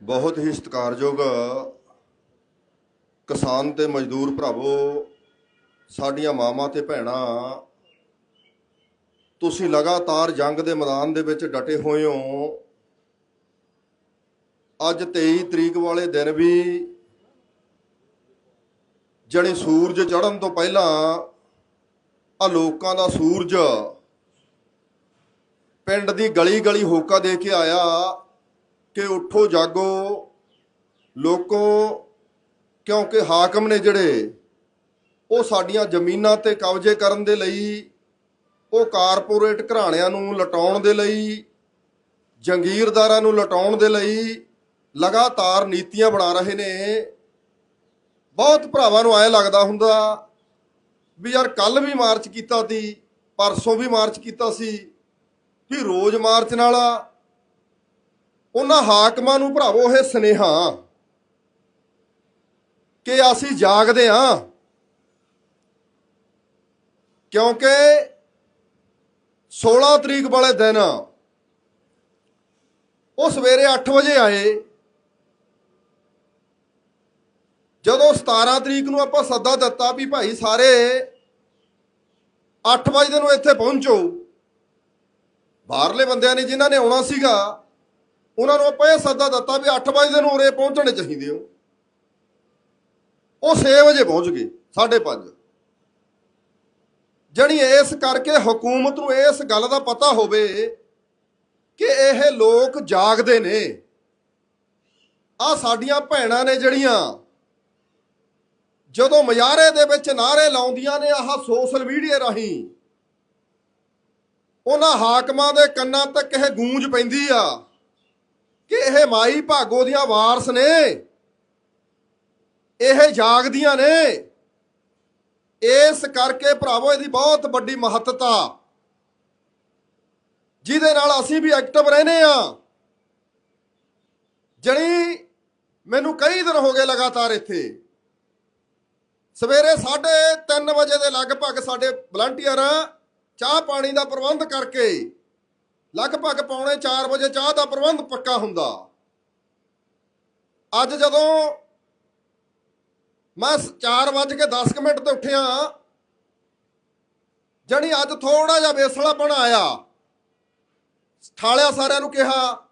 ਬਹੁਤ ਹੀ ਸਤਿਕਾਰਯੋਗ ਕਿਸਾਨ ਤੇ ਮਜ਼ਦੂਰ ਭਰਾਵੋ, ਸਾਡੀਆਂ ਮਾਵਾਂ ਤੇ ਭੈਣਾਂ, ਤੁਸੀਂ ਲਗਾਤਾਰ ਜੰਗ ਦੇ ਮੈਦਾਨ ਦੇ ਵਿੱਚ ਡਟੇ ਹੋਏ ਹੋ। ਅੱਜ 23 ਤਰੀਕ ਵਾਲੇ ਦਿਨ ਵੀ ਜਣੇ ਸੂਰਜ ਚੜ੍ਹਨ ਤੋਂ ਪਹਿਲਾਂ ਆ ਲੋਕਾਂ ਦਾ ਸੂਰਜ ਪਿੰਡ ਦੀ ਗਲੀ ਗਲੀ ਹੋਕਾ ਦੇ ਕੇ ਆਇਆ। ਕਿ ਉੱਠੋ, ਜਾਗੋ। ਲੋਕੋ, ਕਿਉਂਕਿ ਹਾਕਮ ਨੇ ਜਿਹੜੇ ਉਹ ਸਾਡੀਆਂ ਜ਼ਮੀਨਾਂ ਤੇ ਕਬਜ਼ੇ ਕਰਨ ਦੇ ਲਈ, ਉਹ ਕਾਰਪੋਰੇਟ ਘਰਾਣਿਆਂ ਨੂੰ ਲਟਾਉਣ ਦੇ ਲਈ, ਜੰਗੀਰਦਾਰਾਂ ਨੂੰ ਲਟਾਉਣ ਦੇ ਲਈ ਲਗਾਤਾਰ ਨੀਤੀਆਂ ਬਣਾ ਰਹੇ ਨੇ। ਬਹੁਤ ਭਰਾਵਾਂ ਨੂੰ ਐ ਲੱਗਦਾ ਹੁੰਦਾ ਵੀ ਯਾਰ ਕੱਲ ਵੀ ਮਾਰਚ ਕੀਤਾ ਸੀ, ਪਰਸੋਂ ਵੀ ਮਾਰਚ ਕੀਤਾ ਸੀ, ਵੀ ਰੋਜ਼ ਮਾਰਚ ਨਾਲ ਉਹਨਾਂ ਹਾਕਮਾਂ ਨੂੰ ਭਰਾਵੋ ਇਹ ਸਨੇਹਾ ਕਿ ਅਸੀਂ ਜਾਗਦੇ ਹਾਂ। ਕਿਉਂਕਿ 16 ਤਰੀਕ ਵਾਲੇ ਦਿਨ ਉਹ ਸਵੇਰੇ 8 ਵਜੇ ਆਏ। ਜਦੋਂ 17 ਤਰੀਕ ਨੂੰ ਆਪਾਂ ਸੱਦਾ ਦਿੱਤਾ ਵੀ ਭਾਈ ਸਾਰੇ 8 ਵਜੇ ਨੂੰ ਇੱਥੇ ਪਹੁੰਚੋ। ਬਾਹਰਲੇ ਬੰਦਿਆਂ ਨੇ ਜਿਨ੍ਹਾਂ ਨੇ ਆਉਣਾ ਸੀਗਾ ਉਹਨਾਂ ਨੂੰ ਆਪਾਂ ਇਹ ਸੱਦਾ ਦਿੱਤਾ ਵੀ 8 ਵਜੇ ਨੂੰ ਉਰੇ ਪਹੁੰਚਣੇ ਚਾਹੀਦੇ ਹੋ। ਉਹ 6 ਵਜੇ ਪਹੁੰਚ ਗਏ 5:30 ਜਣੀ ਇਸ ਕਰਕੇ ਹਕੂਮਤ ਨੂੰ ਇਸ ਗੱਲ ਦਾ ਪਤਾ ਹੋਵੇ ਕਿ ਇਹ ਲੋਕ ਜਾਗਦੇ ਨੇ। ਆ ਸਾਡੀਆਂ ਭੈਣਾਂ ਨੇ ਜਿਹੜੀਆਂ ਜਦੋਂ ਮਜ਼ਾਰੇ ਦੇ ਵਿੱਚ ਨਾਰੇ ਲਾਉਂਦੀਆਂ ਨੇ ਆਹ ਸੋਸ਼ਲ ਮੀਡੀਆ ਰਾਹੀਂ, ਉਹਨਾਂ ਹਾਕਮਾਂ ਦੇ ਕੰਨਾਂ ਤੱਕ ਇਹ ਗੂੰਜ ਪੈਂਦੀ ਆ। ਕਿ ਇਹ ਮਾਈ ਭਾਗੋ ਦੀਆਂ ਵਾਰਸ ਨੇ। ਇਹ ਜਾਗਦੀਆਂ ਨੇ। ਇਸ ਕਰਕੇ ਭਰਾਵੋ, ਇਹਦੀ ਬਹੁਤ ਵੱਡੀ ਮਹੱਤਤਾ। ਜਿਹਦੇ ਨਾਲ ਅਸੀਂ ਵੀ ਐਕਟਿਵ ਰਹਿੰਦੇ ਆ। ਜਣੀ, ਮੈਨੂੰ ਕਈ ਦਿਨ ਹੋ ਗਏ ਲਗਾਤਾਰ ਇੱਥੇ। ਸਵੇਰੇ 3:30 ਵਜੇ ਦੇ ਲਗਭਗ ਸਾਡੇ ਵਲੰਟੀਅਰ ਚਾਹ ਪਾਣੀ ਦਾ ਪ੍ਰਬੰਧ ਕਰਕੇ ਲਗਭਗ ਪੌਣੇ 4 ਵਜੇ ਚਾਹ ਦਾ ਪ੍ਰਬੰਧ ਪੱਕਾ ਹੁੰਦਾ। ਅੱਜ ਜਦੋਂ ਮੈਂ 4 ਵਜੇ ਕੇ 10 ਮਿੰਟ ਤੇ ਉੱਠਿਆ, ਜਣੀ ਅੱਜ ਥੋੜਾ ਜਿਹਾ ਵੇਸਲਾਪਣ ਆਇਆ। ਠਾਲਿਆ ਸਾਰਿਆਂ ਨੂੰ ਕਿਹਾ,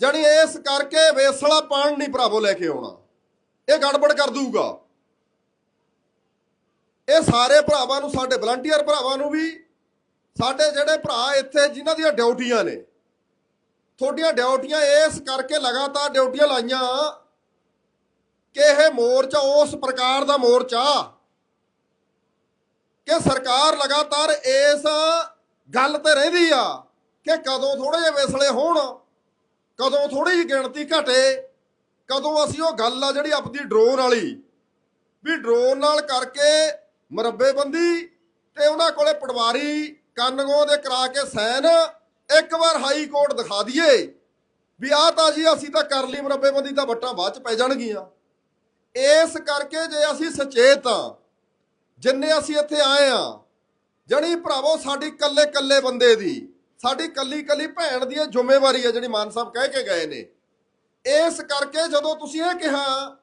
ਜਣੀ ਇਸ ਕਰਕੇ ਵੇਸਲਾ ਪਾਣ ਨਹੀਂ ਭਰਾਵੋ ਲੈ ਕੇ ਆਉਣਾ। ਇਹ ਗੜਬੜ ਕਰ ਦੂਗਾ ਇਹ ਸਾਰੇ ਭਰਾਵਾਂ ਨੂੰ, ਸਾਡੇ ਵਲੰਟੀਅਰ ਭਰਾਵਾਂ ਨੂੰ ਵੀ ਸਾਡੇ ਜਿਹੜੇ ਭਰਾ ਇੱਥੇ ਜਿਨ੍ਹਾਂ ਦੀਆਂ ਡਿਊਟੀਆਂ ਨੇ, ਤੁਹਾਡੀਆਂ ਡਿਊਟੀਆਂ ਇਸ ਕਰਕੇ ਲਗਾਤਾਰ ਡਿਊਟੀਆਂ ਲਾਈਆਂ ਕਿ ਇਹ ਮੋਰਚਾ, ਉਸ ਪ੍ਰਕਾਰ ਦਾ ਮੋਰਚਾ ਕਿ ਸਰਕਾਰ ਲਗਾਤਾਰ ਇਸ ਗੱਲ ਤੇ ਰਹਿੰਦੀ ਆ ਕਿ ਕਦੋਂ ਥੋੜੇ ਜਿਹੇ ਵੇਸਲੇ ਹੋਣ, ਕਦੋਂ ਥੋੜੀ ਜਿਹੀ ਗਿਣਤੀ ਘਟੇ, ਕਦੋਂ ਅਸੀਂ ਉਹ ਗੱਲ ਆ ਜਿਹੜੀ ਆਪਣੀ ਡਰੋਨ ਵਾਲੀ, ਵੀ ਡਰੋਨ ਨਾਲ ਕਰਕੇ ਮਰੱਬੇਬੰਦੀ ਤੇ ਉਹਨਾਂ ਕੋਲੇ ਪਟਵਾਰੀ ਕੰਨਗੋ ਦੇ ਕਰਾ ਕੇ ਸੈਨ, ਇੱਕ ਵਾਰ ਹਾਈ ਕੋਰਟ ਦਿਖਾ ਦਈਏ ਵੀ ਆਹ ਤਾਂ ਜੀ ਅਸੀਂ ਤਾਂ ਕਰ ਲਈ ਮਰੱਬੇਬੰਦੀ, ਤਾਂ ਵੱਟਾਂ ਬਾਅਦ ਚ ਪੈ ਜਾਣਗੀਆਂ। ਇਸ ਕਰਕੇ ਜੇ ਅਸੀਂ ਸੁਚੇਤ ਆ ਜਿੰਨੇ ਅਸੀਂ ਇੱਥੇ ਆਏ ਆ ਜਣੀ ਭਰਾਵੋ ਸਾਡੀ ਕੱਲੇ ਕੱਲੇ ਬੰਦੇ ਦੀ, ਸਾਡੀ ਕੱਲੀ ਕੱਲੀ ਭੈਣ ਦੀ ਇਹ ਜ਼ਿੰਮੇਵਾਰੀ ਹੈ, ਜਿਹੜੀ ਮਾਨ ਸਾਹਿਬ ਕਹਿ ਕੇ ਗਏ ਨੇ। ਇਸ ਕਰਕੇ ਜਦੋਂ ਤੁਸੀਂ ਇਹ ਕਿਹਾ,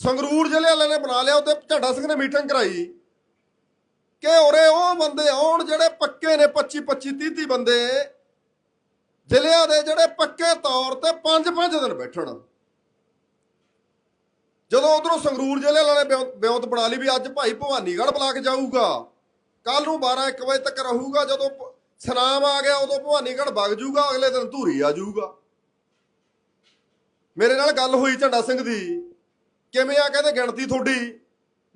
ਸੰਗਰੂਰ ਜ਼ਿਲ੍ਹੇ ਵਾਲਿਆਂ ਨੇ ਬਣਾ ਲਿਆ ਉੱਤੇ ਝੰਡਾ ਸਿੰਘ ਨੇ ਮੀਟਿੰਗ ਕਰਾਈ। ਕਿ ਉਰੇ ਉਹ ਬੰਦੇ ਆਉਣ ਜਿਹੜੇ ਪੱਕੇ ਨੇ 25 25 30 30 ਬੰਦੇ, ਜ਼ਿਲ੍ਹਿਆਂ ਦੇ ਜਿਹੜੇ ਪੱਕੇ ਤੌਰ ਤੇ 5-5 ਦਿਨ ਬੈਠਣ। ਜਦੋਂ ਉਧਰੋਂ ਸੰਗਰੂਰ ਜ਼ਿਲ੍ਹੇ ਵਾਲੇ ਨੇ ਬਿਉਂ- ਬਿਉਂਤ ਬਣਾ ਲਈ ਵੀ ਅੱਜ ਭਾਈ ਭਵਾਨੀਗੜ੍ਹ ਬਲਾਕ ਜਾਊਗਾ। ਕੱਲ ਨੂੰ 12 1 ਵਜੇ ਤੱਕ ਰਹੂਗਾ, ਜਦੋਂ ਸਨਾਮ ਆ ਗਿਆ, ਉਦੋਂ ਭਵਾਨੀਗੜ੍ਹ ਵਗ ਜਾਊਗਾ, ਅਗਲੇ ਦਿਨ ਧੂਰੀ ਆ ਜਾਊਗਾ। ਮੇਰੇ ਨਾਲ ਗੱਲ ਹੋਈ ਝੰਡਾ ਸਿੰਘ ਦੀ। ਕਿਵੇਂ ਆ ਕਹਿੰਦੇ ਗਿਣਤੀ ਤੁਹਾਡੀ?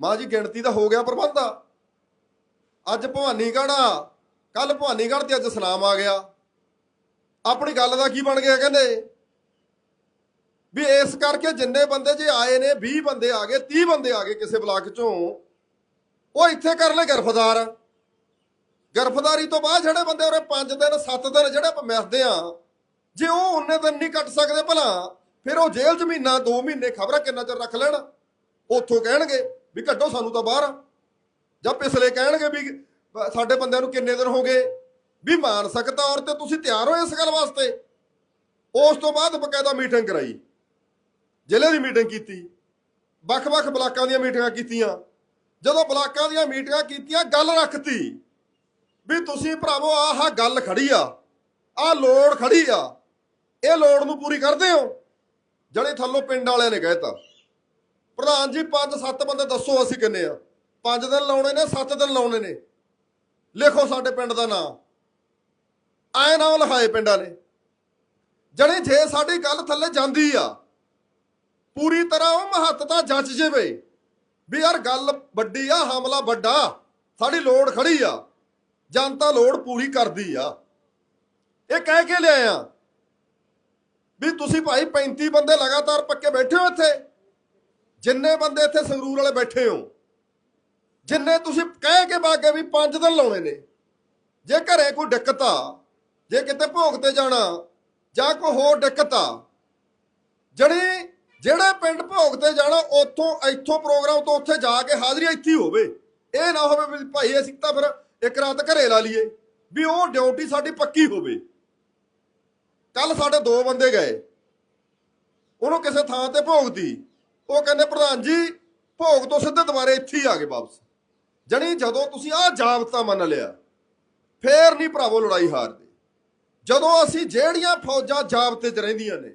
ਮਾਂ ਜੀ, ਗਿਣਤੀ ਦਾ ਹੋ ਗਿਆ ਪ੍ਰਬੰਧ ਆ। ਅੱਜ ਭਵਾਨੀਗੜ੍ਹ ਆ। ਕੱਲ ਭਵਾਨੀਗੜ੍ਹ ਤੇ ਅੱਜ ਸਨਾਮ ਆ ਗਿਆ। ਆਪਣੀ ਗੱਲ ਦਾ ਕੀ ਬਣ ਗਿਆ ਕਹਿੰਦੇ? ਵੀ ਇਸ ਕਰਕੇ ਜਿੰਨੇ ਬੰਦੇ ਜੇ ਆਏ ਨੇ 20 ਬੰਦੇ ਆ ਗਏ 30 ਬੰਦੇ ਆ ਗਏ ਕਿਸੇ ਬਲਾਕ ਚੋਂ, ਉਹ ਇੱਥੇ ਕਰ ਲੈ ਗਰਫਦਾਰ ਗਰਫਦਾਰੀ ਤੋਂ ਬਾਅਦ ਜਿਹੜੇ ਬੰਦੇ ਉਰੇ 5 ਦਿਨ 7 ਦਿਨ ਜਿਹੜੇ ਆਪਾਂ ਮਿਸਦੇ ਆ ਜੇ ਉਹ ਉਹਨੇ ਦਿਨ ਨਹੀਂ ਕੱਟ ਸਕਦੇ ਭਲਾ, ਫਿਰ ਉਹ ਜੇਲ੍ਹ 'ਚ ਮਹੀਨਾ 2 ਮਹੀਨੇ ਖਬਰਾਂ ਕਿੰਨਾ ਚਿਰ ਰੱਖ ਲੈਣ? ਉੱਥੋਂ ਕਹਿਣਗੇ ਵੀ ਕੱਢੋ ਸਾਨੂੰ ਤਾਂ ਬਾਹਰ। ਜਾਂ ਪਿਛਲੇ ਕਹਿਣਗੇ ਵੀ ਸਾਡੇ ਬੰਦਿਆਂ ਨੂੰ ਕਿੰਨੇ ਦਿਨ ਹੋ ਗਏ? ਵੀ ਮਾਨਸਿਕ ਤੌਰ ਤੇ ਤੁਸੀਂ ਤਿਆਰ ਹੋ ਇਸ ਗੱਲ ਵਾਸਤੇ? ਉਸ ਤੋਂ ਬਾਅਦ ਬਕਾਇਦਾ ਮੀਟਿੰਗ ਕਰਾਈ। ਜ਼ਿਲ੍ਹੇ ਦੀ ਮੀਟਿੰਗ ਕੀਤੀ। ਵੱਖ-ਵੱਖ ਬਲਾਕਾਂ ਦੀਆਂ ਮੀਟਿੰਗਾਂ ਕੀਤੀਆਂ। ਜਦੋਂ ਬਲਾਕਾਂ ਦੀਆਂ ਮੀਟਿੰਗਾਂ ਕੀਤੀਆਂ, ਗੱਲ ਰੱਖਤੀ ਵੀ ਤੁਸੀਂ ਭਰਾਵੋ, ਆਹ ਗੱਲ ਖੜੀ ਆ। ਆਹ ਲੋੜ ਖੜੀ ਆ। ਇਹ ਲੋੜ ਨੂੰ ਪੂਰੀ ਕਰਦੇ ਹੋ। ਜਿਹੜੇ ਥੱਲੋਂ ਪਿੰਡ ਵਾਲਿਆਂ ਨੇ ਕਹਿਤਾ ਪ੍ਰਧਾਨ ਜੀ 5-7 ਬੰਦੇ ਦੱਸੋ ਅਸੀਂ ਕਿੰਨੇ ਆ। 5 ਦਿਨ ਲਾਉਣੇ ਨੇ 7 ਦਿਨ ਲਾਉਣੇ ਨੇ। ਲਿਖੋ ਸਾਡੇ ਪਿੰਡ ਦਾ ਨਾਮ। ਐ ਨਾਮ ਲਿਖਾਏ ਪਿੰਡਾਂ ਨੇ। ਜਿਹੜੇ ਜੇ ਸਾਡੀ ਗੱਲ ਥੱਲੇ ਜਾਂਦੀ ਆ, ਪੂਰੀ ਤਰ੍ਹਾਂ ਉਹ ਮਹੱਤਤਾ ਜੱਜ ਜਾਵੇ ਵੀ ਯਾਰ ਗੱਲ ਵੱਡੀ ਆ, ਹਮਲਾ ਵੱਡਾ, ਸਾਡੀ ਲੋੜ ਖੜੀ ਆ। ਜਨਤਾ ਲੋੜ ਪੂਰੀ ਕਰਦੀ ਆ। ਇਹ ਕਹਿ ਕੇ ਲਿਆਇਆ ਵੀ ਤੁਸੀਂ ਭਾਈ 35 ਬੰਦੇ ਲਗਾਤਾਰ ਪੱਕੇ ਬੈਠੇ ਹੋ ਇੱਥੇ। ਜਿੰਨੇ ਬੰਦੇ ਇੱਥੇ ਸੰਗਰੂਰ ਵਾਲੇ ਬੈਠੇ ਹੋ ਜਿੰਨੇ ਤੁਸੀਂ ਕਹਿ ਕੇ ਬਾਗੇ ਵੀ 5 ਦਿਨ ਲਾਉਣੇ ਨੇ, ਜੇ ਘਰੇ ਕੋਈ ਦਿੱਕਤ ਆ, ਜੇ ਕਿਤੇ ਭੋਗ ਤੇ ਜਾਣਾ, ਜਾਂ ਕੋਈ ਹੋਰ ਦਿੱਕਤ ਆ ਜਿਹੜੀ ਜਿਹੜੇ ਪਿੰਡ ਭੋਗ ਤੇ ਜਾਣਾ, ਉੱਥੋਂ ਇੱਥੋਂ ਪ੍ਰੋਗਰਾਮ ਤੋਂ ਉੱਥੇ ਜਾ ਕੇ ਹਾਜ਼ਰੀ ਇੱਥੇ ਹੀ ਹੋਵੇ। ਇਹ ਨਾ ਹੋਵੇ ਵੀ ਭਾਈ ਅਸੀਂ ਤਾਂ ਫਿਰ ਇੱਕ ਰਾਤ ਘਰੇ ਲਾ ਲਈਏ, ਵੀ ਉਹ ਡਿਊਟੀ ਸਾਡੀ ਪੱਕੀ ਹੋਵੇ। ਕੱਲ ਸਾਡੇ ਦੋ ਬੰਦੇ ਗਏ। ਉਹਨੂੰ ਕਿਸੇ ਥਾਂ ਤੇ ਭੋਗਤੀ। ਉਹ ਕਹਿੰਦੇ, ਪ੍ਰਧਾਨ ਜੀ, ਭੋਗ ਤੋਂ ਸਿੱਧੇ ਦੁਬਾਰੇ ਇੱਥੇ ਹੀ ਆ ਗਏ ਵਾਪਸ। ਜਣੀ ਜਦੋਂ ਤੁਸੀਂ ਆਹ ਜਾਬਤਾ ਮੰਨ ਲਿਆ, ਫੇਰ ਨਹੀਂ ਭਰਾਵੋ ਲੜਾਈ ਹਾਰਦੇ। ਜਦੋਂ ਅਸੀਂ ਜਿਹੜੀਆਂ ਫੌਜਾਂ ਜਾਬਤੇ 'ਚ ਰਹਿੰਦੀਆਂ ਨੇ,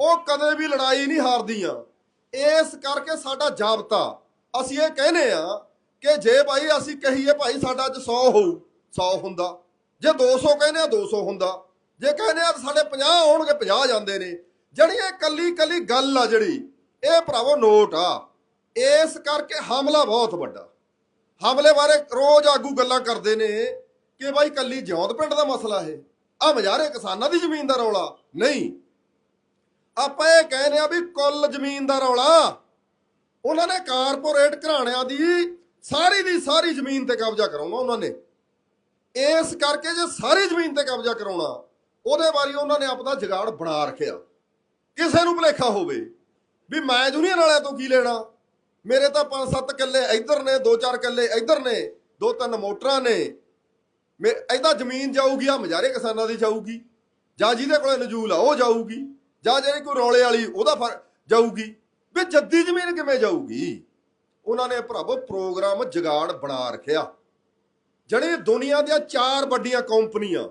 ਉਹ ਕਦੇ ਵੀ ਲੜਾਈ ਨਹੀਂ ਹਾਰਦੀਆਂ। ਇਸ ਕਰਕੇ ਸਾਡਾ ਜਾਬਤਾ, ਅਸੀਂ ਇਹ ਕਹਿੰਦੇ ਆ ਕਿ ਜੇ ਭਾਈ ਅਸੀਂ ਕਹੀਏ ਭਾਈ ਸਾਡਾ ਅੱਜ 100 ਹੋਊ 100 ਹੁੰਦਾ। ਜੇ 200 ਕਹਿੰਦੇ ਆ 200 ਹੁੰਦਾ। ਜੇ ਕਹਿੰਦੇ ਆ ਸਾਡੇ 50 ਹੋਣਗੇ 50 ਜਾਂਦੇ ਨੇ। ਜਿਹੜੀ ਇਹ ਕੱਲੀ ਕੱਲੀ ਗੱਲ ਆ ਜਿਹੜੀ, ਇਹ ਭਰਾਵੋ ਨੋਟ ਆ। ਇਸ ਕਰਕੇ ਹਮਲਾ ਬਹੁਤ ਵੱਡਾ। ਹਮਲੇ ਬਾਰੇ ਰੋਜ਼ ਆਗੂ ਗੱਲਾਂ ਕਰਦੇ ਨੇ ਕਿ ਬਾਈ ਕੱਲੀ ਜਿਉਂਦ ਪਿੰਡ ਦਾ ਮਸਲਾ ਹੈ ਆ ਮਜਾਰੇ ਕਿਸਾਨਾਂ ਦੀ ਜ਼ਮੀਨ ਦਾ ਰੌਲਾ। ਨਹੀਂ। ਆਪਾਂ ਇਹ ਕਹਿੰਦੇ ਆ ਵੀ ਕੁੱਲ ਜ਼ਮੀਨ ਦਾ ਰੌਲਾ। ਉਹਨਾਂ ਨੇ ਕਾਰਪੋਰੇਟ ਘਰਾਣਿਆਂ ਦੀ ਸਾਰੀ ਦੀ ਸਾਰੀ ਜ਼ਮੀਨ ਤੇ ਕਬਜ਼ਾ ਕਰਾਉਣਾ ਉਹਨਾਂ ਨੇ। ਇਸ ਕਰਕੇ ਜੇ ਸਾਰੀ ਜ਼ਮੀਨ ਤੇ ਕਬਜ਼ਾ ਕਰਾਉਣਾ, ਉਹਦੇ ਬਾਰੇ ਉਹਨਾਂ ਨੇ ਆਪਦਾ ਜਗਾੜ ਬਣਾ ਰੱਖਿਆ। ਕਿਸੇ ਨੂੰ ਭੁਲੇਖਾ ਹੋਵੇ ਵੀ ਮੈਂ ਯੂਨੀਅਨ ਵਾਲਿਆਂ ਤੋਂ ਕੀ ਲੈਣਾ? ਮੇਰੇ ਤਾਂ 5-7 ਕਿੱਲੇ ਇੱਧਰ ਨੇ 2-4 ਕਿੱਲੇ ਇੱਧਰ ਨੇ, ਦੋ ਤਿੰਨ ਮੋਟਰਾਂ ਨੇ। ਮੇ ਐਦਾਂ ਜ਼ਮੀਨ ਜਾਊਗੀ ਆ ਮਜਾਰੇ ਕਿਸਾਨਾਂ ਦੀ ਜਾਊਗੀ। ਜਾਂ ਜਿਹਦੇ ਕੋਲੇ ਨਜੂਲ ਆ, ਉਹ ਜਾਊਗੀ। ਜਾਂ ਜਿਹੜੀ ਕੋਈ ਰੌਲੇ ਵਾਲੀ, ਉਹਦਾ ਫਰ ਜਾਊਗੀ। ਵੀ ਜੱਦੀ ਜ਼ਮੀਨ ਕਿਵੇਂ ਜਾਊਗੀ? ਉਹਨਾਂ ਨੇ ਭਰਾਵੋ, ਪ੍ਰੋਗਰਾਮ ਜਗਾੜ ਬਣਾ ਰੱਖਿਆ। ਜਿਹੜੀ ਦੁਨੀਆ ਦੀਆਂ ਚਾਰ ਵੱਡੀਆਂ ਕੰਪਨੀਆਂ,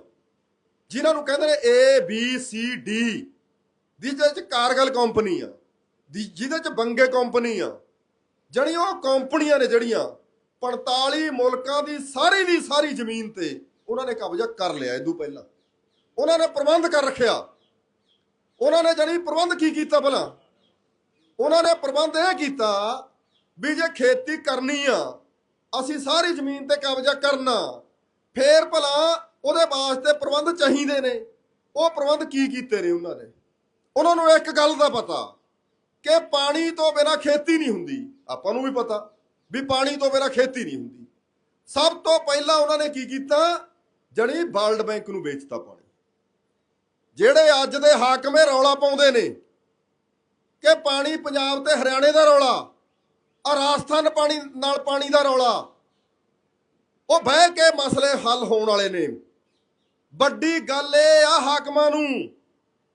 ਜਿਨ੍ਹਾਂ ਨੂੰ ਕਹਿੰਦੇ ਨੇ A, B, C, D ਜਿਹਦੇ ਚ ਕਾਰਗਲ ਕੰਪਨੀ ਆ, ਦੀ- ਜਿਹਦੇ ਚ ਬੰਗੇ ਕੰਪਨੀ ਆ ਜਿਹੜੀ ਉਹ ਕੰਪਨੀਆਂ ਨੇ ਜਿਹੜੀਆਂ 45 ਮੁਲਕਾਂ ਦੀ ਸਾਰੀ ਦੀ ਸਾਰੀ ਜ਼ਮੀਨ ਤੇ ਉਹਨਾਂ ਨੇ ਕਬਜ਼ਾ ਕਰ ਲਿਆ ਇਦੋਂ ਪਹਿਲਾਂ। ਉਹਨਾਂ ਨੇ ਪ੍ਰਬੰਧ ਕਰ ਰੱਖਿਆ। ਉਹਨਾਂ ਨੇ ਜਿਹੜੀ ਪ੍ਰਬੰਧ ਕੀ ਕੀਤਾ ਭਲਾ ਉਹਨਾਂ ਨੇ ਪ੍ਰਬੰਧ ਇਹ ਕੀਤਾ ਵੀ ਜੇ ਖੇਤੀ ਕਰਨੀ ਆ, ਅਸੀਂ ਸਾਰੀ ਜ਼ਮੀਨ ਤੇ ਕਬਜ਼ਾ ਕਰਨਾ, ਫੇਰ ਭਲਾ ਉਹਦੇ ਵਾਸਤੇ ਪ੍ਰਬੰਧ ਚਾਹੀਦੇ ਨੇ। ਉਹ ਪ੍ਰਬੰਧ ਕੀ ਕੀਤੇ ਨੇ ਉਹਨਾਂ ਨੇ? ਉਹਨਾਂ ਨੂੰ ਇੱਕ ਗੱਲ ਦਾ ਪਤਾ ਕਿ ਪਾਣੀ ਤੋਂ ਬਿਨਾ ਖੇਤੀ ਨਹੀਂ ਹੁੰਦੀ। ਆਪਾਂ ਨੂੰ ਵੀ ਪਤਾ ਵੀ ਪਾਣੀ ਤੋਂ ਬਿਨਾ ਖੇਤੀ ਨਹੀਂ ਹੁੰਦੀ। ਸਭ ਤੋਂ ਪਹਿਲਾਂ ਉਹਨਾਂ ਨੇ ਕੀ ਕੀਤਾ? ਜਣੀ ਵਰਲਡ ਬੈਂਕ ਨੂੰ ਵੇਚਤਾ ਪਾਣੀ। ਜਿਹੜੇ ਅੱਜ ਦੇ ਹਾਕਮੇ ਰੌਲਾ ਪਾਉਂਦੇ ਨੇ ਕਿ ਪਾਣੀ ਪੰਜਾਬ ਤੇ ਹਰਿਆਣੇ ਦਾ ਰੌਲਾ ਆ ਰਾਜਸਥਾਨ ਪਾਣੀ ਨਾਲ ਪਾਣੀ ਦਾ ਰੌਲਾ, ਉਹ ਬਹਿ ਕੇ ਮਸਲੇ ਹੱਲ ਹੋਣ ਵਾਲੇ ਨੇ। ਵੱਡੀ ਗੱਲ ਇਹ ਆ ਹਾਕਮਾਂ ਨੂੰ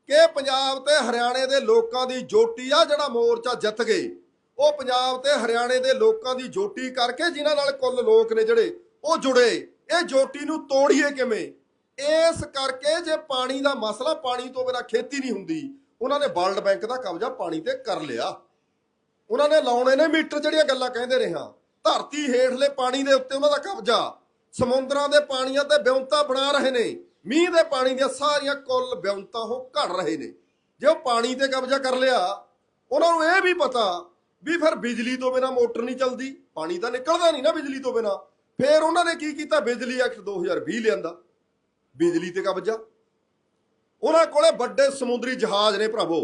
ਕਿ ਪੰਜਾਬ ਤੇ ਹਰਿਆਣੇ ਦੇ ਲੋਕਾਂ ਦੀ ਜੋਟੀ ਆ ਜਿਹੜਾ ਮੋਰਚਾ ਜਿੱਤ ਗਏ? ਉਹ ਪੰਜਾਬ ਤੇ ਹਰਿਆਣੇ ਦੇ ਲੋਕਾਂ ਦੀ ਜੋਟੀ ਕਰਕੇ ਜਿਨ੍ਹਾਂ ਨਾਲ ਕੁੱਲ ਲੋਕ ਨੇ ਜਿਹੜੇ, ਉਹ ਜੁੜੇ। ਇਹ ਜੋਟੀ ਨੂੰ ਤੋੜੀਏ ਕਿਵੇਂ? ਇਸ ਕਰਕੇ ਜੇ ਪਾਣੀ ਦਾ ਮਸਲਾ ਪਾਣੀ ਤੋਂ ਬਿਨਾ ਖੇਤੀ ਨਹੀਂ ਹੁੰਦੀ, ਉਹਨਾਂ ਨੇ ਵਰਲਡ ਬੈਂਕ ਦਾ ਕਬਜ਼ਾ ਪਾਣੀ ਤੇ ਕਰ ਲਿਆ। ਉਹਨਾਂ ਨੇ ਲਾਉਣੇ ਨੇ ਮੀਟਰ ਜਿਹੜੀਆਂ ਗੱਲਾਂ ਕਹਿੰਦੇ ਰਿਹਾ ਧਰਤੀ ਹੇਠਲੇ ਪਾਣੀ ਦੇ ਉੱਤੇ ਉਹਨਾਂ ਦਾ ਕਬਜ਼ਾ। ਸਮੁੰਦਰਾਂ ਦੇ ਪਾਣੀਆਂ ਤੇ ਬਿਉਂਤਾ ਬਣਾ ਰਹੇ ਨੇ। ਮੀਂਹ ਦੇ ਪਾਣੀ ਦੀਆਂ ਸਾਰੀਆਂ ਕੁੱਲ ਬਿਉਂਤਾ ਉਹ ਘੜ ਰਹੇ ਨੇ। ਜੇ ਉਹ ਪਾਣੀ ਤੇ ਕਬਜ਼ਾ ਕਰ ਲਿਆ, ਉਹਨਾਂ ਨੂੰ ਇਹ ਵੀ ਪਤਾ ਵੀ ਫਿਰ ਬਿਜਲੀ ਤੋਂ ਬਿਨਾ ਮੋਟਰ ਨਹੀਂ ਚੱਲਦੀ, ਪਾਣੀ ਤਾਂ ਨਿਕਲਦਾ ਨਹੀਂ ਨਾ ਬਿਜਲੀ ਤੋਂ ਬਿਨਾ। ਫਿਰ ਉਹਨਾਂ ਨੇ ਕੀ ਕੀਤਾ? ਬਿਜਲੀ ਐਕਟ 2020 ਲਿਆਂਦਾ। ਬਿਜਲੀ ਤੇ ਕਬਜ਼ਾ। ਉਹਨਾਂ ਕੋਲੇ ਵੱਡੇ ਸਮੁੰਦਰੀ ਜਹਾਜ਼ ਨੇ ਭਰਾਵੋ,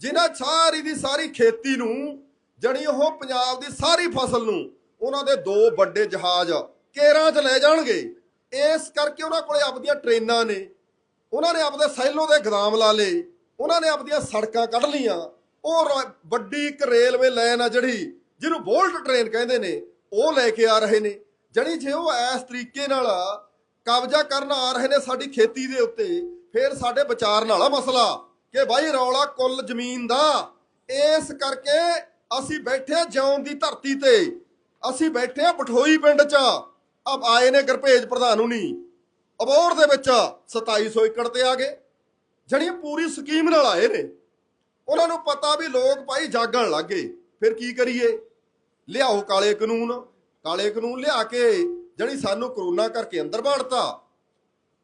ਜਿਨ੍ਹਾਂ ਸਾਰੀ ਦੀ ਸਾਰੀ ਖੇਤੀ ਨੂੰ, ਜਣੀ ਉਹ ਪੰਜਾਬ ਦੀ ਸਾਰੀ ਫਸਲ ਨੂੰ, ਉਹਨਾਂ ਦੇ ਦੋ ਵੱਡੇ ਜਹਾਜ਼ ਕੇਰਾਂ 'ਚ ਲੈ ਜਾਣਗੇ। ਇਸ ਕਰਕੇ ਉਹਨਾਂ ਕੋਲੇ ਆਪਦੀਆਂ ਟ੍ਰੇਨਾਂ ਨੇ, ਉਹਨਾਂ ਨੇ ਆਪਦੇ ਸੈਲੋ ਦੇ ਗਦਾਮ ਲਾ ਲਏ, ਉਹਨਾਂ ਨੇ ਆਪਦੀਆਂ ਸੜਕਾਂ ਕੱਢ ਲੀਆਂ ਉਹ ਵੱਡੀ ਇੱਕ ਰੇਲਵੇ ਲਾਈਨ ਆ ਜਿਹੜੀ, ਜਿਹਨੂੰ ਬੋਲਟ ਟ੍ਰੇਨ ਕਹਿੰਦੇ ਨੇ, ਉਹ ਲੈ ਕੇ ਆ ਰਹੇ ਨੇ। ਜਣੀ ਜੇ ਉਹ ਇਸ ਤਰੀਕੇ ਨਾਲ ਕਬਜ਼ਾ ਕਰਨ ਆ ਰਹੇ ਨੇ ਸਾਡੀ ਖੇਤੀ ਦੇ ਉੱਤੇ, ਫਿਰ ਸਾਡੇ ਵਿਚਾਰਨ ਵਾਲਾ ਮਸਲਾ ਕਿ ਬਾਈ ਰੌਲਾ ਕੁੱਲ ਜ਼ਮੀਨ ਦਾ। ਇਸ ਕਰਕੇ ਅਸੀਂ ਬੈਠੇ ਜਿਉਂ ਦੀ ਧਰਤੀ ਤੇ, ਅਸੀਂ ਬੈਠੇ ਆ ਬਠੋਈ ਪਿੰਡ 'ਚ। ਅਬ ਆਏ ਨੇ ਗੁਰਭੇਜ ਪ੍ਰਧਾਨ ਅਬੋਰ ਦੇ ਵਿੱਚ 2700 ਏਕੜ ਤੇ ਆ ਗਏ। ਜਿਹੜੀ ਪੂਰੀ ਸਕੀਮ ਨਾਲ ਆਏ ਨੇ। ਉਹਨਾਂ ਨੂੰ ਪਤਾ ਵੀ ਲੋਕ ਭਾਈ ਜਾਗਣ ਲੱਗੇ ਫਿਰ ਕੀ ਕਰੀਏ? ਲਿਆਓ ਕਾਲੇ ਕਾਨੂੰਨ। ਕਾਲੇ ਕਾਨੂੰਨ ਲਿਆ ਕੇ ਜਿਹੜੀ ਸਾਨੂੰ ਕਰੋਨਾ ਕਰਕੇ ਅੰਦਰ ਬਾੜਤਾ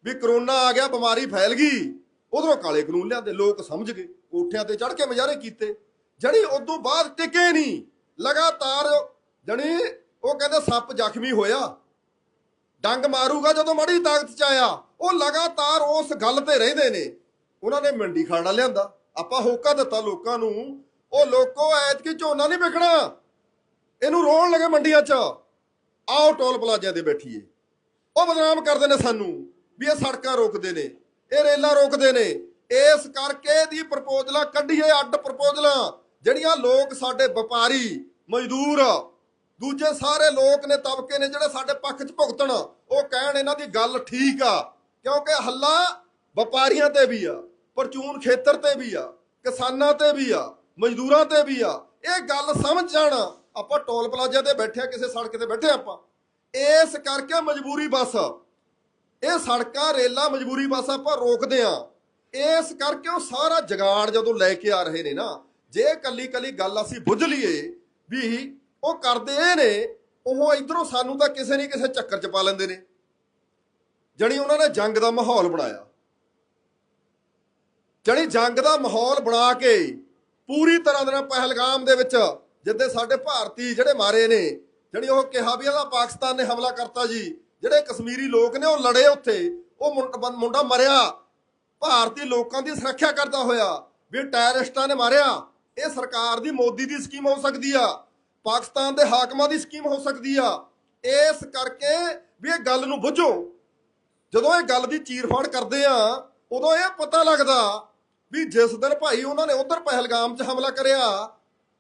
ਵੀ ਕਰੋਨਾ ਆ ਗਿਆ, ਬਿਮਾਰੀ ਫੈਲ ਗਈ। ਉਧਰੋਂ ਕਾਲੇ ਕਾਨੂੰਨ ਲਿਆਂਦੇ। ਲੋਕ ਸਮਝ ਗਏ। ਕੋਠਿਆਂ ਤੇ ਚੜ ਕੇ ਮਜ਼ਾਰੇ ਕੀਤੇ। ਜਿਹੜੀ ਉਦੋਂ ਬਾਅਦ ਟਿਕੇ ਨਹੀਂ। ਲਗਾਤਾਰ ਜਣੀ ਉਹ ਕਹਿੰਦੇ ਸੱਪ ਜ਼ਖਮੀ ਹੋਇਆ। ਡੰਗ ਮਾਰੂਗਾ ਜਦੋਂ ਮੜੀ ਤਾਕਤ ਚ ਆਇਆ। ਉਹ ਲਗਾਤਾਰ ਉਸ ਗੱਲ ਤੇ ਰਹਿੰਦੇ ਨੇ। ਉਹਨਾਂ ਨੇ ਮੰਡੀ ਖਾਣਾ ਲਿਆਂਦਾ। ਆਪਾਂ ਹੋਕਾ ਦਿੱਤਾ ਲੋਕਾਂ ਨੂੰ। ਉਹ ਲੋਕੋ, ਐਤਕੀ ਝੋਨਾ ਨਹੀਂ ਵਿਕਣਾ। ਇਹਨੂੰ ਰੋਣ ਲੱਗੇ ਮੰਡੀਆਂ 'ਚ। ਆਓ ਟੋਲ ਪਲਾਜ਼ਿਆਂ ਤੇ ਬੈਠੀਏ। ਉਹ ਬਦਨਾਮ ਕਰਦੇ ਨੇ ਸਾਨੂੰ ਵੀ ਇਹ ਸੜਕਾਂ ਰੋਕਦੇ ਨੇ। ਇਹ ਰੇਲਾਂ ਰੋਕਦੇ ਨੇ। ਇਸ ਕਰਕੇ ਦੀ ਪ੍ਰਪੋਜ਼ਲਾਂ ਕੱਢੀਏ ਅੱਡ ਪ੍ਰਪੋਜ਼ਲਾਂ। ਜਿਹੜੀਆਂ ਲੋਕ ਸਾਡੇ ਵਪਾਰੀ, ਮਜ਼ਦੂਰ ਦੂਜੇ ਸਾਰੇ ਲੋਕ ਨੇ ਤਬਕੇ ਨੇ ਜਿਹੜੇ ਸਾਡੇ ਪੱਖ 'ਚ ਭੁਗਤਣ, ਉਹ ਕਹਿਣ ਇਹਨਾਂ ਦੀ ਗੱਲ ਠੀਕ ਆ, ਕਿਉਂਕਿ ਹੱਲਾ ਵਪਾਰੀਆਂ ਤੇ ਵੀ ਆ, ਪਰਚੂਨ ਖੇਤਰ ਤੇ ਵੀ ਆ, ਕਿਸਾਨਾਂ ਤੇ ਵੀ ਆ, ਮਜ਼ਦੂਰਾਂ ਤੇ ਵੀ ਆ, ਇਹ ਗੱਲ ਸਮਝ ਜਾਣਾ। ਆਪਾਂ ਟੋਲ ਪਲਾਜ਼ਾ ਤੇ ਬੈਠੇ ਆ, ਕਿਸੇ ਸੜਕ ਤੇ ਬੈਠੇ ਆਪਾਂ। ਇਸ ਕਰਕੇ ਮਜਬੂਰੀ ਬੱਸ, ਇਹ ਸੜਕਾਂ, ਰੇਲਾਂ ਮਜਬੂਰੀ ਬੱਸ ਆਪਾਂ ਰੋਕਦੇ ਆ। ਇਸ ਕਰਕੇ ਉਹ ਸਾਰਾ ਜਗਾੜ ਜਦੋਂ ਲੈ ਕੇ ਆ ਰਹੇ ਨੇ ਨਾ, ਜੇ ਕੱਲੀ ਕੱਲੀ ਗੱਲ ਅਸੀਂ ਬੁੱਝ ਲਈਏ ਵੀ ਉਹ ਕਰਦੇ ਇਹ ਨੇ, ਉਹ ਇਧਰੋਂ ਸਾਨੂੰ ਤਾਂ ਕਿਸੇ ਨਹੀਂ ਕਿਸੇ ਚੱਕਰ 'ਚ ਪਾ ਲੈਂਦੇ ਨੇ। ਜਣੀ ਉਹਨਾਂ ਨੇ ਜੰਗ ਦਾ ਮਾਹੌਲ ਬਣਾਇਆ। ਜਣੀ ਜੰਗ ਦਾ ਮਾਹੌਲ ਬਣਾ ਕੇ ਪੂਰੀ ਤਰ੍ਹਾਂ ਦੇ ਨਾਲ ਪਹਿਲਗਾਮ ਦੇ ਵਿੱਚ ਜਿੱਦੇ ਸਾਡੇ ਭਾਰਤੀ ਜਿਹੜੇ ਮਾਰੇ ਨੇ, ਜਣੀ ਉਹ ਕਿਹਾ ਵੀ ਇਹਦਾ ਪਾਕਿਸਤਾਨ ਨੇ ਹਮਲਾ ਕਰਤਾ ਜੀ, ਜਿਹੜੇ ਕਸ਼ਮੀਰੀ ਲੋਕ ਨੇ ਉਹ ਲੜੇ ਉੱਥੇ, ਉਹ ਮੁੰਡਾ ਮਰਿਆ। ਭਾਰਤੀ ਲੋਕਾਂ ਦੀ ਸੁਰੱਖਿਆ ਕਰਦਾ ਹੋਇਆ, ਵੀ ਟੈਰਰਿਸਟਾਂ ਨੇ ਮਾਰਿਆ। ਇਹ ਸਰਕਾਰ ਦੀ ਮੋਦੀ ਦੀ ਸਕੀਮ ਹੋ ਸਕਦੀ ਆ। ਪਾਕਿਸਤਾਨ ਦੇ ਹਾਕਮਾਂ ਦੀ ਸਕੀਮ ਹੋ ਸਕਦੀ ਆ। ਇਸ ਕਰਕੇ ਵੀ ਇਹ ਗੱਲ ਨੂੰ ਬੁੱਝੋ। ਜਦੋਂ ਇਹ ਗੱਲ ਦੀ ਚੀਰਫਾੜ ਕਰਦੇ ਆ, ਉਦੋਂ ਇਹ ਪਤਾ ਲੱਗਦਾ ਵੀ ਜਿਸ ਦਿਨ ਭਾਈ ਉਹਨਾਂ ਨੇ ਉਧਰ ਪਹਿਲਗਾਮ 'ਚ ਹਮਲਾ ਕਰਿਆ,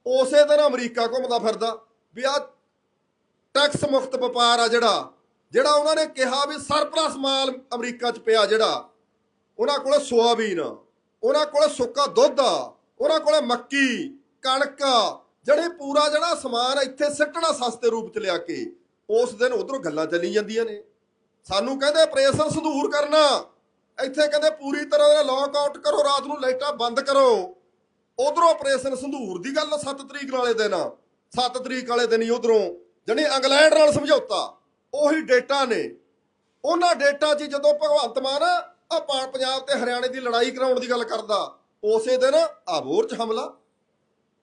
ਉਸੇ ਦਿਨ ਅਮਰੀਕਾ ਘੁੰਮਦਾ ਫਿਰਦਾ। ਵੀ ਆ ਟੈਕਸ ਮੁਕਤ ਵਪਾਰ ਆ ਜਿਹੜਾ ਜਿਹੜਾ ਉਹਨਾਂ ਨੇ ਕਿਹਾ ਵੀ ਸਰਪਲਸ ਮਾਲ ਅਮਰੀਕਾ 'ਚ ਪਿਆ ਜਿਹੜਾ। ਉਹਨਾਂ ਕੋਲ ਸੋਆਬੀਨ, ਉਹਨਾਂ ਕੋਲ ਸੁੱਕਾ ਦੁੱਧ ਆ ਉਹਨਾਂ ਕੋਲ ਮੱਕੀ, ਕਣਕ ਜਿਹੜੇ ਪੂਰਾ ਜਿਹੜਾ ਸਮਾਨ ਇੱਥੇ ਸਿੱਟਣਾ ਸਸਤੇ ਰੂਪ 'ਚ ਲਿਆ ਕੇ, ਉਸ ਦਿਨ ਉਧਰੋਂ ਗੱਲਾਂ ਚੱਲੀ ਜਾਂਦੀਆਂ ਨੇ। ਸਾਨੂੰ ਕਹਿੰਦੇ ਆਪਰੇਸ਼ਨ ਸੰਧੂਰ ਕਰਨਾ। ਇੱਥੇ ਕਹਿੰਦੇ ਪੂਰੀ ਤਰ੍ਹਾਂ ਦਾ ਲੌਕ ਆਊਟ ਕਰੋ, ਰਾਤ ਨੂੰ ਲਾਈਟਾਂ ਬੰਦ ਕਰੋ। ਉਧਰੋਂ ਆਪਰੇਸ਼ਨ ਸੰਧੂਰ ਦੀ ਗੱਲ 7 ਤਰੀਕ ਵਾਲੇ ਦਿਨ। 7 ਤਰੀਕ ਵਾਲੇ ਦਿਨ ਹੀ ਉਧਰੋਂ ਜਣੀ ਇੰਗਲੈਂਡ ਨਾਲ ਸਮਝੌਤਾ। ਉਹੀ ਡੇਟਾ ਨੇ। ਉਹਨਾਂ ਡੇਟਾ 'ਚ ਜਦੋਂ ਭਗਵੰਤ ਮਾਨ ਆ ਪੰਜਾਬ ਤੇ ਹਰਿਆਣੇ ਦੀ ਲੜਾਈ ਕਰਾਉਣ ਦੀ ਗੱਲ ਕਰਦਾ, ਉਸੇ ਦਿਨ ਆਬੋਰ 'ਚ ਹਮਲਾ।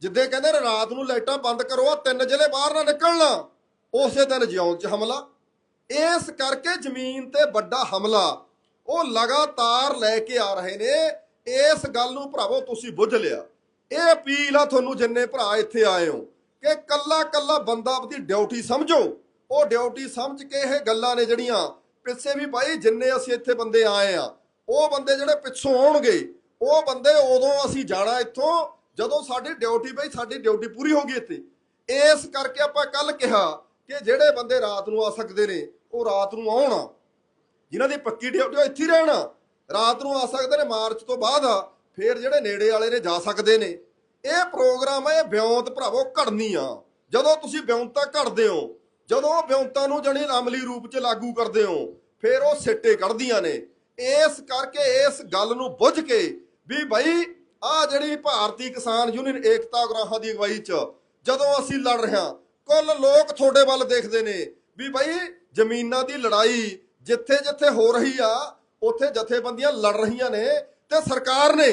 ਜਿੱਦੇ ਕਹਿੰਦੇ ਰਾਤ ਨੂੰ ਲਾਈਟਾਂ ਬੰਦ ਕਰੋ ਆ ਤਿੰਨ ਜ਼ਿਲ੍ਹੇ ਬਾਹਰ ਨਾ ਨਿਕਲਣਾ। ਉਸੇ ਦਿਨ ਜਿਉਂ 'ਚ ਹਮਲਾ। ਇਸ ਕਰਕੇ ਜ਼ਮੀਨ ਤੇ ਵੱਡਾ ਹਮਲਾ। ਉਹ ਲਗਾਤਾਰ ਲੈ ਕੇ ਆ ਰਹੇ ਨੇ। ਇਸ ਗੱਲ ਨੂੰ ਭਰਾਵੋ ਤੁਸੀਂ ਬੁੱਝ ਲਿਆ। ਇਹ ਅਪੀਲ ਆ ਤੁਹਾਨੂੰ ਜਿੰਨੇ ਭਰਾ ਇੱਥੇ ਆਏ ਹੋ ਕਿ ਕੱਲਾ ਕੱਲਾ ਬੰਦਾ ਆਪਦੀ ਡਿਊਟੀ ਸਮਝੋ। ਉਹ ਡਿਊਟੀ ਸਮਝ ਕੇ ਇਹ ਗੱਲਾਂ ਨੇ ਜਿਹੜੀਆਂ ਪਿੱਛੇ ਵੀ ਭਾਈ ਜਿੰਨੇ ਅਸੀਂ ਇੱਥੇ ਬੰਦੇ ਆਏ ਆ। ਉਹ ਬੰਦੇ ਜਿਹੜੇ ਪਿੱਛੋਂ ਆਉਣਗੇ, ਉਹ ਬੰਦੇ ਉਦੋਂ ਅਸੀਂ ਜਾਣਾ ਇੱਥੋਂ। ਜਦੋਂ ਸਾਡੀ ਡਿਊਟੀ ਬਈ ਸਾਡੀ ਡਿਊਟੀ ਪੂਰੀ ਹੋ ਗਈ ਇੱਥੇ। ਇਸ ਕਰਕੇ ਆਪਾਂ ਕੱਲ ਕਿਹਾ ਕਿ ਜਿਹੜੇ ਬੰਦੇ ਰਾਤ ਨੂੰ ਆ ਸਕਦੇ ਨੇ, ਉਹ ਰਾਤ ਨੂੰ ਆਉਣ। ਜਿਨ੍ਹਾਂ ਦੀ ਪੱਕੀ ਡਿਊਟੀ ਇੱਥੇ ਰਹਿਣਾ। ਰਾਤ ਨੂੰ ਆ ਸਕਦੇ ਨੇ ਮਾਰਚ ਤੋਂ ਬਾਅਦ, ਫਿਰ ਜਿਹੜੇ ਨੇੜੇ ਵਾਲੇ ਨੇ ਜਾ ਸਕਦੇ ਨੇ। ਇਹ ਪ੍ਰੋਗਰਾਮ ਹੈ, ਇਹ ਬਿਉਂਤ ਭਰਾਵੋ, ਘੜਨੀ ਆ। ਜਦੋਂ ਤੁਸੀਂ ਬਿਉਂਤਾਂ ਘੜਦੇ ਹੋ, ਜਦੋਂ ਉਹ ਨੂੰ ਜਣੀ ਅਮਲੀ ਰੂਪ 'ਚ ਲਾਗੂ ਕਰਦੇ ਹੋ, ਫਿਰ ਉਹ ਸਿੱਟੇ ਕੱਢਦੀਆਂ ਨੇ। ਇਸ ਕਰਕੇ ਇਸ ਗੱਲ ਨੂੰ ਬੁੱਝ ਕੇ ਵੀ ਭਾਈ ਆ ਜਿਹੜੀ ਭਾਰਤੀ ਕਿਸਾਨ ਯੂਨੀਅਨ ਏਕਤਾ ਉਗਰਾਹਾਂ ਦੀ ਅਗਵਾਈ 'ਚ ਜਦੋਂ ਅਸੀਂ ਲੜ ਰਹੇ ਹਾਂ, ਕੁੱਲ ਲੋਕ ਤੁਹਾਡੇ ਵੱਲ ਦੇਖਦੇ ਨੇ ਵੀ ਭਾਈ ਜ਼ਮੀਨਾਂ ਦੀ ਲੜਾਈ ਜਿੱਥੇ ਜਿੱਥੇ ਹੋ ਰਹੀ ਆ, ਉੱਥੇ ਜਥੇਬੰਦੀਆਂ ਲੜ ਰਹੀਆਂ ਨੇ ਤੇ ਸਰਕਾਰ ਨੇ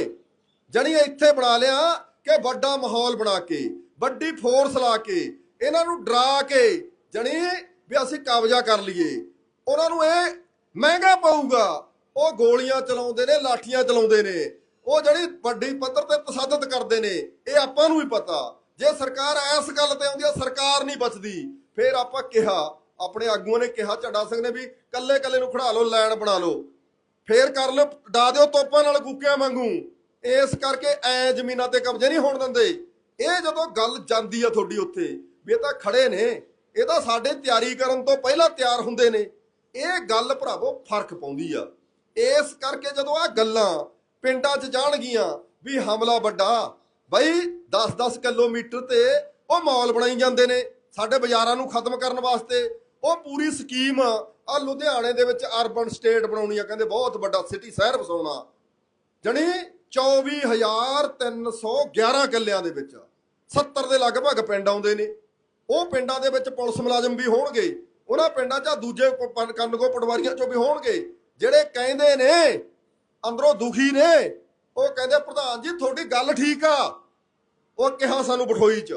ਜਣੀ ਇੱਥੇ ਬਣਾ ਲਿਆ ਕਿ ਵੱਡਾ ਮਾਹੌਲ ਬਣਾ ਕੇ, ਵੱਡੀ ਫੋਰਸ ਲਾ ਕੇ, ਇਹਨਾਂ ਨੂੰ ਡਰਾ ਕੇ ਜਣੀ ਵੀ ਅਸੀਂ ਕਬਜ਼ਾ ਕਰ ਲਈਏ। ਉਹਨਾਂ ਨੂੰ ਇਹ ਮਹਿੰਗਾ ਪਊਗਾ। ਉਹ ਗੋਲੀਆਂ ਚਲਾਉਂਦੇ ਨੇ, ਲਾਠੀਆਂ ਚਲਾਉਂਦੇ ਨੇ। ਉਹ ਜਿਹੜੀ ਵੱਡੀ ਪੱਧਰ ਤੇ ਤਸਾਦਤ ਕਰਦੇ ਨੇ, ਇਹ ਆਪਾਂ ਨੂੰ ਵੀ ਪਤਾ। ਜੇ ਸਰਕਾਰ ਇਸ ਗੱਲ ਤੇ ਆਉਂਦੀ ਆ, ਸਰਕਾਰ ਨਹੀਂ ਬਚਦੀ। ਫਿਰ ਆਪਾਂ ਕਿਹਾ, ਆਪਣੇ ਆਗੂਆਂ ਨੇ ਕਿਹਾ, ਝੱਡਾ ਸਿੰਘ ਨੇ ਵੀ ਕੱਲੇ ਕੱਲੇ ਨੂੰ ਖੜਾ ਲਓ, ਲਾਈਨ ਬਣਾ ਲਓ। ਫੇਰ ਕਰ ਲਓ, ਡਾ ਦਿਓ ਤੋਪਾਂ ਨਾਲ ਗੁੱਕਿਆਂ ਵਾਂਗੂ। ਇਸ ਕਰਕੇ ਐ ਜ਼ਮੀਨਾਂ ਤੇ ਕਬਜ਼ੇ ਨਹੀਂ ਹੋਣ ਦਿੰਦੇ। ਇਹ ਜਦੋਂ ਗੱਲ ਜਾਂਦੀ ਆ ਤੁਹਾਡੀ ਉੱਥੇ, ਵੀ ਇਹ ਤਾਂ ਖੜੇ ਨੇ, ਇਹ ਤਾਂ ਸਾਡੇ ਤਿਆਰੀ ਕਰਨ ਤੋਂ ਪਹਿਲਾਂ ਤਿਆਰ ਹੁੰਦੇ ਨੇ। ਇਹ ਗੱਲ ਭਰਾਵੋ, ਫ਼ਰਕ ਪਾਉਂਦੀ ਆ। ਇਸ ਕਰਕੇ ਜਦੋਂ ਆ ਗੱਲਾਂ ਪਿੰਡਾਂ 'ਚ ਜਾਣਗੀਆਂ ਵੀ ਹਮਲਾ ਵੱਡਾ। ਬਈ 10-10 ਕਿਲੋਮੀਟਰ ਤੇ ਉਹ ਮਾਲ ਬਣਾਈ ਜਾਂਦੇ ਨੇ ਸਾਡੇ ਬਾਜ਼ਾਰਾਂ ਨੂੰ ਖਤਮ ਕਰਨ ਵਾਸਤੇ। ਉਹ ਪੂਰੀ ਸਕੀਮ ਆ ਲੁਧਿਆਣੇ ਦੇ ਵਿੱਚ ਅਰਬਨ ਸਟੇਟ ਬਣਾਉਣੀ ਆ, ਕਹਿੰਦੇ ਬਹੁਤ ਵੱਡਾ ਸਿਟੀ ਸ਼ਹਿਰ ਵਸਾਉਣਾ। ਜਣੀ 24311 ਕਿੱਲਿਆਂ ਦੇ ਵਿੱਚ 70 ਦੇ ਲਗਭਗ ਪਿੰਡ ਆਉਂਦੇ ਨੇ। ਉਹ ਪਿੰਡਾਂ ਦੇ ਵਿੱਚ ਪੁਲਿਸ ਮੁਲਾਜ਼ਮ ਵੀ ਹੋਣਗੇ। ਉਹਨਾਂ ਪਿੰਡਾਂ 'ਚ ਦੂਜੇ ਕੰਨਗੋ ਪਟਵਾਰੀਆਂ 'ਚੋਂ ਵੀ ਹੋਣਗੇ। ਜਿਹੜੇ ਕਹਿੰਦੇ ਨੇ ਅੰਦਰੋਂ ਦੁਖੀ ਨੇ। ਉਹ ਕਹਿੰਦੇ, ਪ੍ਰਧਾਨ ਜੀ, ਤੁਹਾਡੀ ਗੱਲ ਠੀਕ ਆ। ਉਹ ਕਿਹਾ ਸਾਨੂੰ ਬਠੋਈ 'ਚ।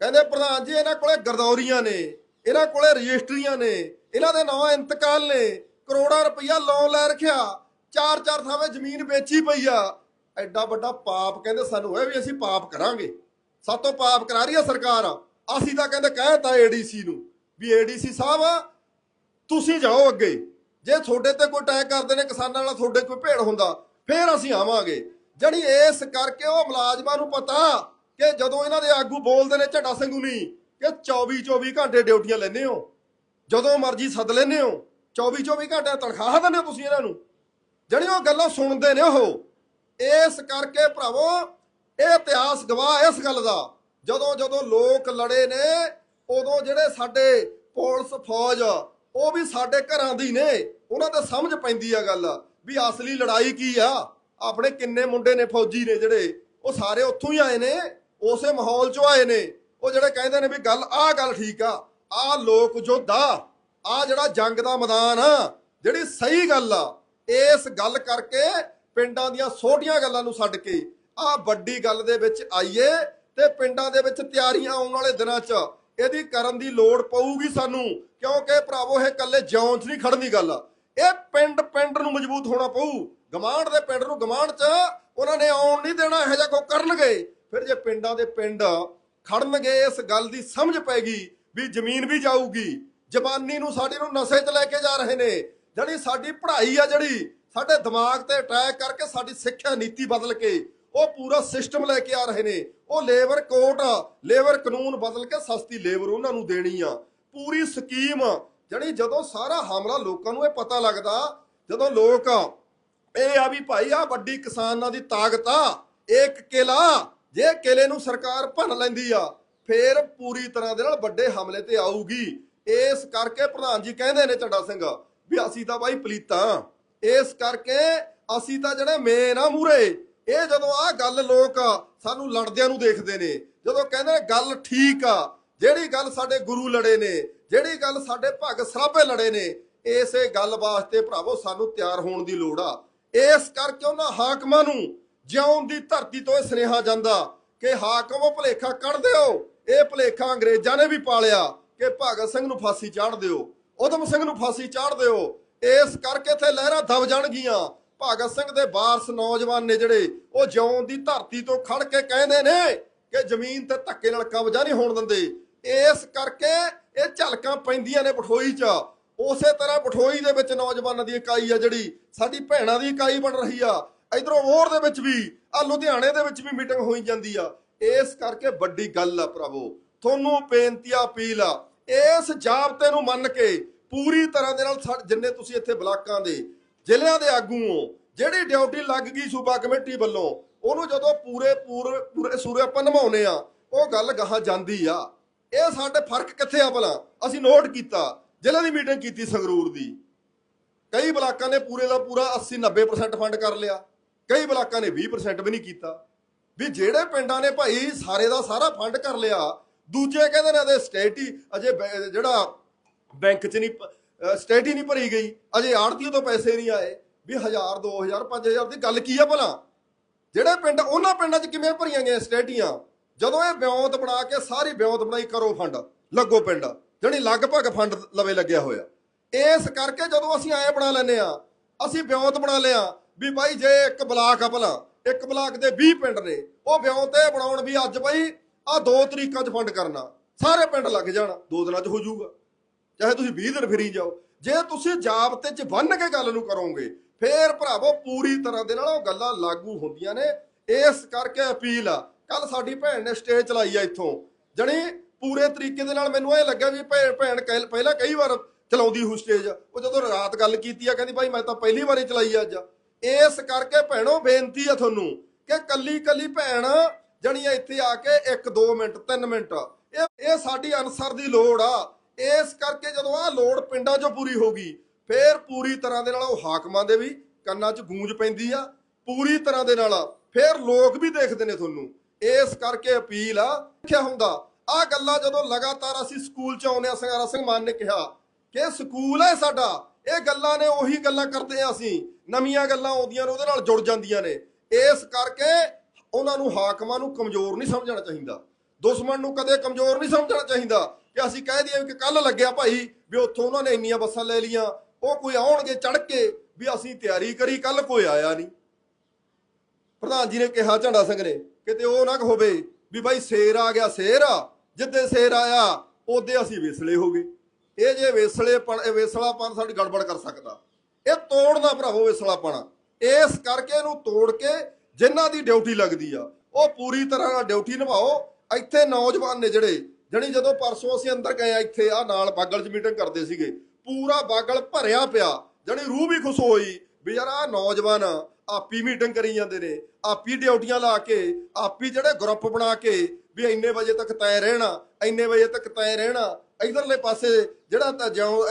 ਕਹਿੰਦੇ, ਪ੍ਰਧਾਨ ਜੀ, ਇਹਨਾਂ ਕੋਲੇ ਗਰਦੌਰੀਆਂ ਨੇ, ਇਹਨਾਂ ਕੋਲੇ ਰਜਿਸਟਰੀਆਂ ਨੇ, ਇਹਨਾਂ ਦੇ ਨਾਂ ਇੰਤਕਾਲ ਨੇ, ਕਰੋੜਾਂ ਰੁਪਈਆ ਲੋਨ ਲੈ ਰੱਖਿਆ ਚਾਰ ਚਾਰ ਥਾਵੇਂ ਜ਼ਮੀਨ ਵੇਚੀ ਪਈ ਆ। ਐਡਾ ਵੱਡਾ ਪਾਪ ਕਹਿੰਦੇ, ਸਾਨੂੰ ਇਹ ਵੀ ਅਸੀਂ ਪਾਪ ਕਰਾਂਗੇ। ਸਾਤੋਂ ਪਾਪ ਕਰਾ ਰਹੀ ਆ ਸਰਕਾਰ। ਅਸੀਂ ਤਾਂ ਕਹਿੰਦੇ ਕਹਿਤਾ ਏਡੀਸੀ ਨੂੰ ਵੀ ਏਡੀਸੀ ਸਾਹਿਬ, ਤੁਸੀਂ ਜਾਓ ਅੱਗੇ। ਜੇ ਤੁਹਾਡੇ ਤੇ ਕੋਈ ਅਟੈਕ ਕਰਦੇ ਨੇ, ਕਿਸਾਨਾਂ ਨਾਲ ਤੁਹਾਡੇ ਕੋਈ ਭੇੜ ਹੁੰਦਾ, ਫੇਰ ਅਸੀਂ ਆਵਾਂਗੇ। ਜਣੀ ਇਸ ਕਰਕੇ ਉਹ ਮੁਲਾਜ਼ਮਾਂ ਨੂੰ ਪਤਾ ਕਿ ਜਦੋਂ ਇਹਨਾਂ ਦੇ ਆਗੂ ਬੋਲਦੇ ਨੇ ਝੱਡਾ ਸਿੰਘੂਨੀ ਕਿ 24 24 ਘੰਟੇ ਡਿਊਟੀਆਂ ਲੈਂਦੇ ਹੋ, ਜਦੋਂ ਮਰਜ਼ੀ ਸੱਦ ਲੈਂਦੇ ਹੋ 24 24 ਘੰਟੇ ਤਨਖਾਹ ਦਿੰਦੇ ਹੋ ਤੁਸੀਂ ਇਹਨਾਂ ਨੂੰ। ਜਿਹੜੀ ਉਹ ਗੱਲਾਂ ਸੁਣਦੇ ਨੇ ਉਹ, ਇਸ ਕਰਕੇ ਭਰਾਵੋ, ਇਹ ਇਤਿਹਾਸ ਗਵਾਹ ਇਸ ਗੱਲ ਦਾ। ਜਦੋਂ ਜਦੋਂ ਲੋਕ ਲੜੇ ਨੇ, ਉਦੋਂ ਜਿਹੜੇ ਸਾਡੇ ਪੁਲਿਸ ਫੌਜ ਉਹ ਵੀ ਸਾਡੇ ਘਰਾਂ ਦੀ ਨੇ। ਉਹਨਾਂ ਤੇ ਸਮਝ ਪੈਂਦੀ ਆ ਗੱਲ ਵੀ ਅਸਲੀ ਲੜਾਈ ਕੀ ਆ? ਆਪਣੇ ਕਿੰਨੇ ਮੁੰਡੇ ਨੇ ਫੌਜੀ ਨੇ ਜਿਹੜੇ? ਉਹ ਸਾਰੇ ਉੱਥੋਂ ਹੀ ਆਏ ਨੇ, ਉਸੇ ਮਾਹੌਲ ਚੋਂ ਆਏ ਨੇ। ਉਹ ਜਿਹੜੇ ਕਹਿੰਦੇ ਨੇ ਵੀ ਗੱਲ, ਆਹ ਗੱਲ ਠੀਕ ਆ, ਆਹ ਲੋਕ ਯੋਧਾ ਆ ਜਿਹੜਾ ਜੰਗ ਦਾ ਮੈਦਾਨ ਆ, ਜਿਹੜੀ ਸਹੀ ਗੱਲ ਆ, ਇਸ ਗੱਲ ਕਰਕੇ ਪਿੰਡਾਂ ਦੀਆਂ ਛੋਟੀਆਂ ਗੱਲਾਂ ਨੂੰ ਛੱਡ ਕੇ ਆ ਵੱਡੀ ਗੱਲ ਦੇ ਵਿੱਚ ਆਈਏ ਤੇ ਪਿੰਡਾਂ ਦੇ ਵਿੱਚ ਤਿਆਰੀਆਂ ਆਉਣ ਵਾਲੇ ਦਿਨਾਂ 'ਚ ਇਹਦੀ ਕਰਨ ਦੀ ਲੋੜ ਪਊਗੀ ਸਾਨੂੰ, ਕਿਉਂਕਿ ਭਰਾਵੋ, ਇਹ ਇਕੱਲੇ ਜਿਉਂ 'ਚ ਨਹੀਂ ਖੜਨ ਦੀ ਗੱਲ। ਆ ਇਹ ਪਿੰਡ ਪਿੰਡ ਨੂੰ ਮਜ਼ਬੂਤ ਹੋਣਾ ਪਊ। ਗਮਾਂਡ ਦੇ ਪਿੰਡ ਨੂੰ ਗਮਾਂਡ 'ਚ ਉਹਨਾਂ ਨੇ ਆਉਣ ਨਹੀਂ ਦੇਣਾ, ਇਹੋ ਜਿਹਾ ਕੋ ਕਰਨਗੇ। ਫਿਰ ਜੇ ਪਿੰਡਾਂ ਦੇ ਪਿੰਡ ਖੜਨਗੇ, ਇਸ ਗੱਲ ਦੀ ਸਮਝ ਪੈਗੀ ਵੀ ਜ਼ਮੀਨ ਵੀ ਜਾਊਗੀ। ਜਵਾਨੀ ਨੂੰ ਸਾਡੇ ਨੂੰ ਨਸ਼ੇ 'ਚ ਲੈ ਕੇ ਜਾ ਰਹੇ ਨੇ। ਜਿਹੜੀ ਸਾਡੀ ਪੜ੍ਹਾਈ ਆ ਜਿਹੜੀ, ਸਾਡੇ ਦਿਮਾਗ ਤੇ ਅਟੈਕ ਕਰਕੇ ਸਾਡੀ ਸਿੱਖਿਆ ਨੀਤੀ ਬਦਲ ਕੇ ਉਹ ਪੂਰਾ ਸਿਸਟਮ ਲੈ ਕੇ ਆ ਰਹੇ ਨੇ। ਉਹ ਲੇਬਰ ਕੋਟ ਲੇਬਰ ਕਾਨੂੰਨ ਬਦਲ ਕੇ ਸਸਤੀ ਲੇਬਰ ਉਹਨਾਂ ਨੂੰ ਦੇਣੀ ਆ। ਪੂਰੀ ਸਕੀਮ ਜਿਹੜੀ ਜਦੋਂ ਸਾਰਾ ਹਮਲਾ ਲੋਕਾਂ ਨੂੰ ਇਹ ਪਤਾ ਲੱਗਦਾ, ਜਦੋਂ ਲੋਕ ਇਹ ਆ ਵੀ ਭਾਈ ਆ ਵੱਡੀ ਕਿਸਾਨਾਂ ਦੀ ਤਾਕਤ ਆ, ਇੱਕ ਕਿਲਾ, ਜੇ ਕਿਲੇ ਨੂੰ ਸਰਕਾਰ ਭੰਨ ਲੈਂਦੀ ਆ, ਫੇਰ ਪੂਰੀ ਤਰ੍ਹਾਂ ਦੇ ਨਾਲ ਵੱਡੇ ਹਮਲੇ ਤੇ ਆਊਗੀ। ਇਸ ਕਰਕੇ ਪ੍ਰਧਾਨ ਜੀ ਕਹਿੰਦੇ ਨੇ ਚੱਡਾ ਸਿੰਘ, ਵੀ ਅਸੀਂ ਤਾਂ ਬਾਈ ਪਲੀਤਾਂ। ਇਸ ਕਰਕੇ ਅਸੀਂ ਤਾਂ ਜਿਹੜੇ ਮੇਨ ਆ ਮੂਰੇ ਇਹ ਜਦੋਂ ਆ ਗੱਲ ਲੋਕ ਸਾਨੂੰ ਲੜਦਿਆਂ ਨੂੰ ਦੇਖਦੇ ਨੇ, ਜਦੋਂ ਕਹਿੰਦੇ ਨੇ ਗੱਲ ਠੀਕ ਆ, ਜਿਹੜੀ ਗੱਲ ਸਾਡੇ ਗੁਰੂ ਲੜੇ ਨੇ, ਜਿਹੜੀ ਗੱਲ ਸਾਡੇ ਭਗਤ ਸਰਾਭੇ ਲੜੇ ਨੇ, ਇਸੇ ਗੱਲ ਵਾਸਤੇ ਭਰਾਵੋ ਸਾਨੂੰ ਤਿਆਰ ਹੋਣ ਦੀ ਲੋੜ ਆ। ਇਸ ਕਰਕੇ ਉਹਨਾਂ ਹਾਕਮਾਂ ਨੂੰ ਜਿਉਂ ਦੀ ਧਰਤੀ ਤੋਂ ਇਹ ਸੁਨੇਹਾ ਜਾਂਦਾ ਕਿ ਹਾਕਮੋ ਭਲੇਖਾ ਕੱਢ ਦਿਓ। ਇਹ ਭਲੇਖਾ ਅੰਗਰੇਜ਼ਾਂ ਨੇ ਵੀ ਪਾਲਿਆ ਕਿ ਭਗਤ ਸਿੰਘ ਨੂੰ ਫਾਂਸੀ ਚਾੜ ਦਿਓ। ਉਦਮ ਸਿੰਘ ਨੂੰ ਫਾਂਸੀ ਚਾੜ ਦਿਓ। ਇਸ ਕਰਕੇ ਇੱਥੇ ਲਹਿਰਾਂ ਦਬ ਜਾਣਗੀਆਂ। ਭਗਤ ਸਿੰਘ ਦੇ ਵਾਰਸ ਨੌਜਵਾਨ ਨੇ ਜਿਹੜੇ, ਉਹ ਜਿਉਂ ਦੀ ਧਰਤੀ ਤੋਂ ਖੜ ਕੇ ਕਹਿੰਦੇ ਨੇ ਕਿ ਜ਼ਮੀਨ ਤੇ ਧੱਕੇ ਨਾਲ ਕਬਜ਼ਾ ਨਹੀਂ ਹੋਣ ਦਿੰਦੇ। ਇਸ ਕਰਕੇ ਇਹ ਝਲਕਾਂ ਪੈਂਦੀਆਂ ਨੇ ਪਠੋਈ 'ਚ। ਉਸੇ ਤਰ੍ਹਾਂ ਪਠੋਈ ਦੇ ਵਿੱਚ ਨੌਜਵਾਨਾਂ ਦੀ ਇਕਾਈ ਆ ਜਿਹੜੀ, ਸਾਡੀ ਭੈਣਾਂ ਦੀ ਇਕਾਈ ਬਣ ਰਹੀ ਆ। ਇਧਰੋਂ ਹੋਰ ਦੇ ਵਿੱਚ ਵੀ ਆ ਲੁਧਿਆਣੇ ਦੇ ਵਿੱਚ ਵੀ ਮੀਟਿੰਗ ਹੋਈ ਜਾਂਦੀ ਆ। ਇਸ ਕਰਕੇ ਵੱਡੀ ਗੱਲ ਆ ਪ੍ਰਭੂ ਤੁਹਾਨੂੰ ਬੇਨਤੀ ਆ, ਅਪੀਲ ਆ, ਇਸ ਜਾਬਤੇ ਨੂੰ ਮੰਨ ਕੇ ਪੂਰੀ ਤਰ੍ਹਾਂ ਦੇ ਨਾਲ ਸਾ- ਜਿੰਨੇ ਤੁਸੀਂ ਇੱਥੇ ਬਲਾਕਾਂ ਦੇ ਜ਼ਿਲ੍ਹਿਆਂ ਦੇ ਆਗੂ ਜਿਹੜੀ ਡਿਊਟੀ ਲੱਗ ਗਈ ਸੂਬਾ ਕਮੇਟੀ ਵੱਲੋਂ, ਉਹਨੂੰ ਜਦੋਂ ਪੂਰੇ ਪੂਰੇ ਪੂਰੇ ਸੂਰੇ ਆਪਾਂ ਨਿਭਾਉਨੇ ਆ ਉਹ ਗੱਲ ਗਾਹਾਂ ਜਾਂਦੀ ਆ। ਇਹ ਸਾਡੇ ਫ਼ਰਕ ਕਿੱਥੇ ਆ ਭਲਾ? ਅਸੀਂ ਨੋਟ ਕੀਤਾ ਜ਼ਿਲ੍ਹੇ ਦੀ ਮੀਟਿੰਗ ਕੀਤੀ ਸੰਗਰੂਰ ਦੀ। ਕਈ ਬਲਾਕਾਂ ਨੇ ਪੂਰੇ ਦਾ ਪੂਰਾ 80 90% ਫੰਡ ਕਰ ਲਿਆ। ਕਈ ਬਲਾਕਾਂ ਨੇ 20% ਵੀ ਨਹੀਂ ਕੀਤਾ। ਵੀ ਜਿਹੜੇ ਪਿੰਡਾਂ ਨੇ ਭਾਈ ਸਾਰੇ ਦਾ ਸਾਰਾ ਫੰਡ ਕਰ ਲਿਆ, ਦੂਜੇ ਕਹਿੰਦੇ ਨੇ ਅਜੇ ਸਟੇਟ ਹੀ, ਅਜੇ ਜਿਹੜਾ ਬੈਂਕ 'ਚ ਨਹੀਂ ਸਟੇਟ ਹੀ ਨਹੀਂ ਭਰੀ ਗਈ। ਅਜੇ ਆੜਤੀਓ ਤੋਂ ਪੈਸੇ ਨਹੀਂ ਆਏ। ਵੀ 1000 2000 5000 ਦੀ ਗੱਲ ਕੀ ਆ ਭਲਾ? ਜਿਹੜੇ ਪਿੰਡ, ਉਹਨਾਂ ਪਿੰਡਾਂ 'ਚ ਕਿਵੇਂ ਭਰੀਆਂ ਗਈਆਂ ਸਟੇਟੀਆਂ ਜਦੋਂ ਇਹ ਬਿਉਂਤ ਬਣਾ ਕੇ ਸਾਰੀ ਬਿਉਂਤ ਬਣਾਈ ਕਰੋ ਫੰਡ ਲੱਗੋ ਪਿੰਡ ਜਿਹੜੀ ਲਗਭਗ ਫੰਡ ਲਵੇ ਲੱਗਿਆ ਹੋਇਆ। ਇਸ ਕਰਕੇ ਜਦੋਂ ਅਸੀਂ ਐਂ ਬਣਾ ਲੈਨੇ ਆ ਅਸੀਂ ਬਿਉਂਤ ਬਣਾ ਲਿਆ ਵੀ ਬਾਈ ਜੇ ਇੱਕ ਬਲਾਕ ਆ ਭਲਾ, ਇੱਕ ਬਲਾਕ ਦੇ 20 ਪਿੰਡ ਨੇ, ਉਹ ਬਿਉਂਤ ਇਹ ਬਣਾਉਣ ਵੀ ਅੱਜ ਬਾਈ ਆ ਦੋ ਤਰੀਕਾਂ 'ਚ ਫੰਡ ਕਰਨਾ। ਸਾਰੇ ਪਿੰਡ ਲੱਗ ਜਾਣ, ਦੋ ਦਿਨਾਂ 'ਚ ਹੋ ਜਾਊਗਾ। ਚਾਹੇ ਤੁਸੀਂ 20 ਦਿਨ ਫਿਰੀ ਜਾਓ, ਜੇ ਤੁਸੀਂ ਜਾਬਤੇ 'ਚ ਬੰਨ ਕੇ ਗੱਲ ਨੂੰ ਕਰੋਗੇ, ਫੇਰ ਭਰਾਵੋ ਪੂਰੀ ਤਰ੍ਹਾਂ ਦੇ ਨਾਲ ਉਹ ਗੱਲਾਂ ਲਾਗੂ ਹੁੰਦੀਆਂ ਨੇ। ਇਸ ਕਰਕੇ ਅਪੀਲ ਆ ਕੱਲ ਸਾਡੀ ਭੈਣ ਨੇ ਸਟੇਜ ਚਲਾਈ ਆ ਇੱਥੋਂ। ਜਣੀ ਪੂਰੇ ਤਰੀਕੇ ਦੇ ਨਾਲ ਮੈਨੂੰ ਇਹ ਲੱਗਾ ਵੀ ਭੈ- ਭੈਣ ਪਹਿਲਾਂ ਕਈ ਵਾਰ ਚਲਾਉਂਦੀ ਹੂ ਸਟੇਜ ਉਹ ਜਦੋਂ ਰਾਤ ਗੱਲ ਕੀਤੀ ਆ, ਕਹਿੰਦੀ ਭਾਈ ਮੈਂ ਤਾਂ ਪਹਿਲੀ ਵਾਰੀ ਚਲਾਈ ਆ ਅੱਜ। ਇਸ ਕਰਕੇ ਭੈਣੋ ਬੇਨਤੀ ਆ ਤੁਹਾਨੂੰ ਕਿ ਕੱਲੀ ਕੱਲੀ ਭੈਣ ਜਣੀਆਂ ਇੱਥੇ ਆ ਕੇ 1 2 ਮਿੰਟ 3 ਮਿੰਟ, ਇਹ ਇਹ ਸਾਡੀ ਅਨਸਰ ਦੀ ਲੋੜ ਆ। ਇਸ ਕਰਕੇ ਜਦੋਂ ਆ ਲੋੜ ਪਿੰਡਾਂ 'ਚੋਂ ਪੂਰੀ ਹੋ ਗਈ, ਫੇਰ ਪੂਰੀ ਤਰ੍ਹਾਂ ਦੇ ਨਾਲ ਉਹ ਹਾਕਮਾਂ ਦੇ ਵੀ ਕੰਨਾਂ 'ਚ ਗੂੰਜ ਪੈਂਦੀ ਆ, ਪੂਰੀ ਤਰ੍ਹਾਂ ਦੇ ਨਾਲ ਫੇਰ ਲੋਕ ਵੀ ਦੇਖਦੇ ਨੇ ਤੁਹਾਨੂੰ। ਇਸ ਕਰਕੇ ਅਪੀਲ ਆ ਕਿਹਾ ਹੁੰਦਾ ਆ ਗੱਲਾਂ ਜਦੋਂ ਲਗਾਤਾਰ ਅਸੀਂ ਸਕੂਲ 'ਚ ਆਉਂਦੇ ਆ ਸੰਗਾਰਾ ਸਿੰਘ ਮਾਨ ਨੇ ਕਿਹਾ ਕਿ ਸਕੂਲ ਹੈ ਸਾਡਾ, ਇਹ ਗੱਲਾਂ ਨੇ ਉਹੀ ਗੱਲਾਂ ਕਰਦੇ ਆ ਅਸੀਂ, ਨਵੀਆਂ ਗੱਲਾਂ ਆਉਂਦੀਆਂ ਨੇ, ਉਹਦੇ ਨਾਲ ਜੁੜ ਜਾਂਦੀਆਂ ਨੇ। ਇਸ ਕਰਕੇ ਉਹਨਾਂ ਨੂੰ ਹਾਕਮਾਂ ਨੂੰ ਕਮਜ਼ੋਰ ਨਹੀਂ ਸਮਝਣਾ ਚਾਹੀਦਾ। ਦੁਸ਼ਮਣ ਨੂੰ ਕਦੇ ਕਮਜ਼ੋਰ ਨਹੀਂ ਸਮਝਣਾ ਚਾਹੀਦਾ। ਕਿ ਅਸੀਂ ਕਹਿ ਦਈਏ ਕਿ ਕੱਲ ਲੱਗਿਆ ਭਾਈ ਵੀ ਉੱਥੋਂ ਉਹਨਾਂ ਨੇ ਇੰਨੀਆਂ ਬੱਸਾਂ ਲੈ ਲੀਆਂ ਉਹ ਕੋਈ ਆਉਣਗੇ ਚੜ ਕੇ ਵੀ ਅਸੀਂ ਤਿਆਰੀ ਕਰੀ ਕੱਲ ਕੋਈ ਆਇਆ ਨਹੀਂ। ਪ੍ਰਧਾਨ ਜੀ ਨੇ ਕਿਹਾ ਝੰਡਾ ਸਿੰਘ ਨੇ ਕਿਤੇ ਉਹ ਨਾ ਹੋਵੇ ਵੀ ਭਾਈ ਸ਼ੇਰ ਆ ਗਿਆ, ਸ਼ੇਰ ਆ, ਜਿੱਦੇ ਸ਼ੇਰ ਆਇਆ, ਉਹਦੇ ਅਸੀਂ ਵਿਸਲੇ ਹੋ ਗਏ। ਇਹ ਜੇ ਵਿਸਲੇਪਣ, ਇਹ ਵਿਸਲਾਪਣ ਸਾਡੀ ਗੜਬੜ ਕਰ ਸਕਦਾ। ਇਹ ਤੋੜਨਾ ਭਰਾਵੋ ਵਿਸਲਾਪਣ। ਇਸ ਕਰਕੇ ਇਹਨੂੰ ਤੋੜ ਕੇ ਜਿਨ੍ਹਾਂ ਦੀ ਡਿਊਟੀ ਲੱਗਦੀ ਆ, ਉਹ ਪੂਰੀ ਤਰ੍ਹਾਂ ਨਾਲ ਡਿਊਟੀ ਨਿਭਾਓ। ਇੱਥੇ ਨੌਜਵਾਨ ਨੇ ਜਿਹੜੇ ਜਣੀ ਜਦੋਂ ਪਰਸੋਂ ਅਸੀਂ ਅੰਦਰ ਗਏ ਆ ਇੱਥੇ ਆ ਨਾਲ ਬਾਗਲ 'ਚ ਮੀਟਿੰਗ ਕਰਦੇ ਸੀਗੇ। ਪੂਰਾ ਬਾਗਲ ਭਰਿਆ ਪਿਆ। ਜਣੀ ਰੂਹ ਵੀ ਖੁਸ਼ ਹੋਈ ਵੀ ਯਾਰ ਆ ਨੌਜਵਾਨ ਆਪੀ ਮੀਟਿੰਗ ਕਰੀ ਜਾਂਦੇ ਨੇ, ਆਪੀ ਡਿਊਟੀਆਂ ਲਾ ਕੇ, ਆਪੀ ਜਿਹੜੇ ਗਰੁੱਪ ਬਣਾ ਕੇ ਵੀ ਇੰਨੇ ਵਜੇ ਤੱਕ ਤੈਅ ਰਹਿਣਾ, ਇੰਨੇ ਵਜੇ ਤੱਕ ਤੈਅ ਰਹਿਣਾ, ਇਧਰਲੇ ਪਾਸੇ ਜਿਹੜਾ ਤਾਂ ਜਿਉਂ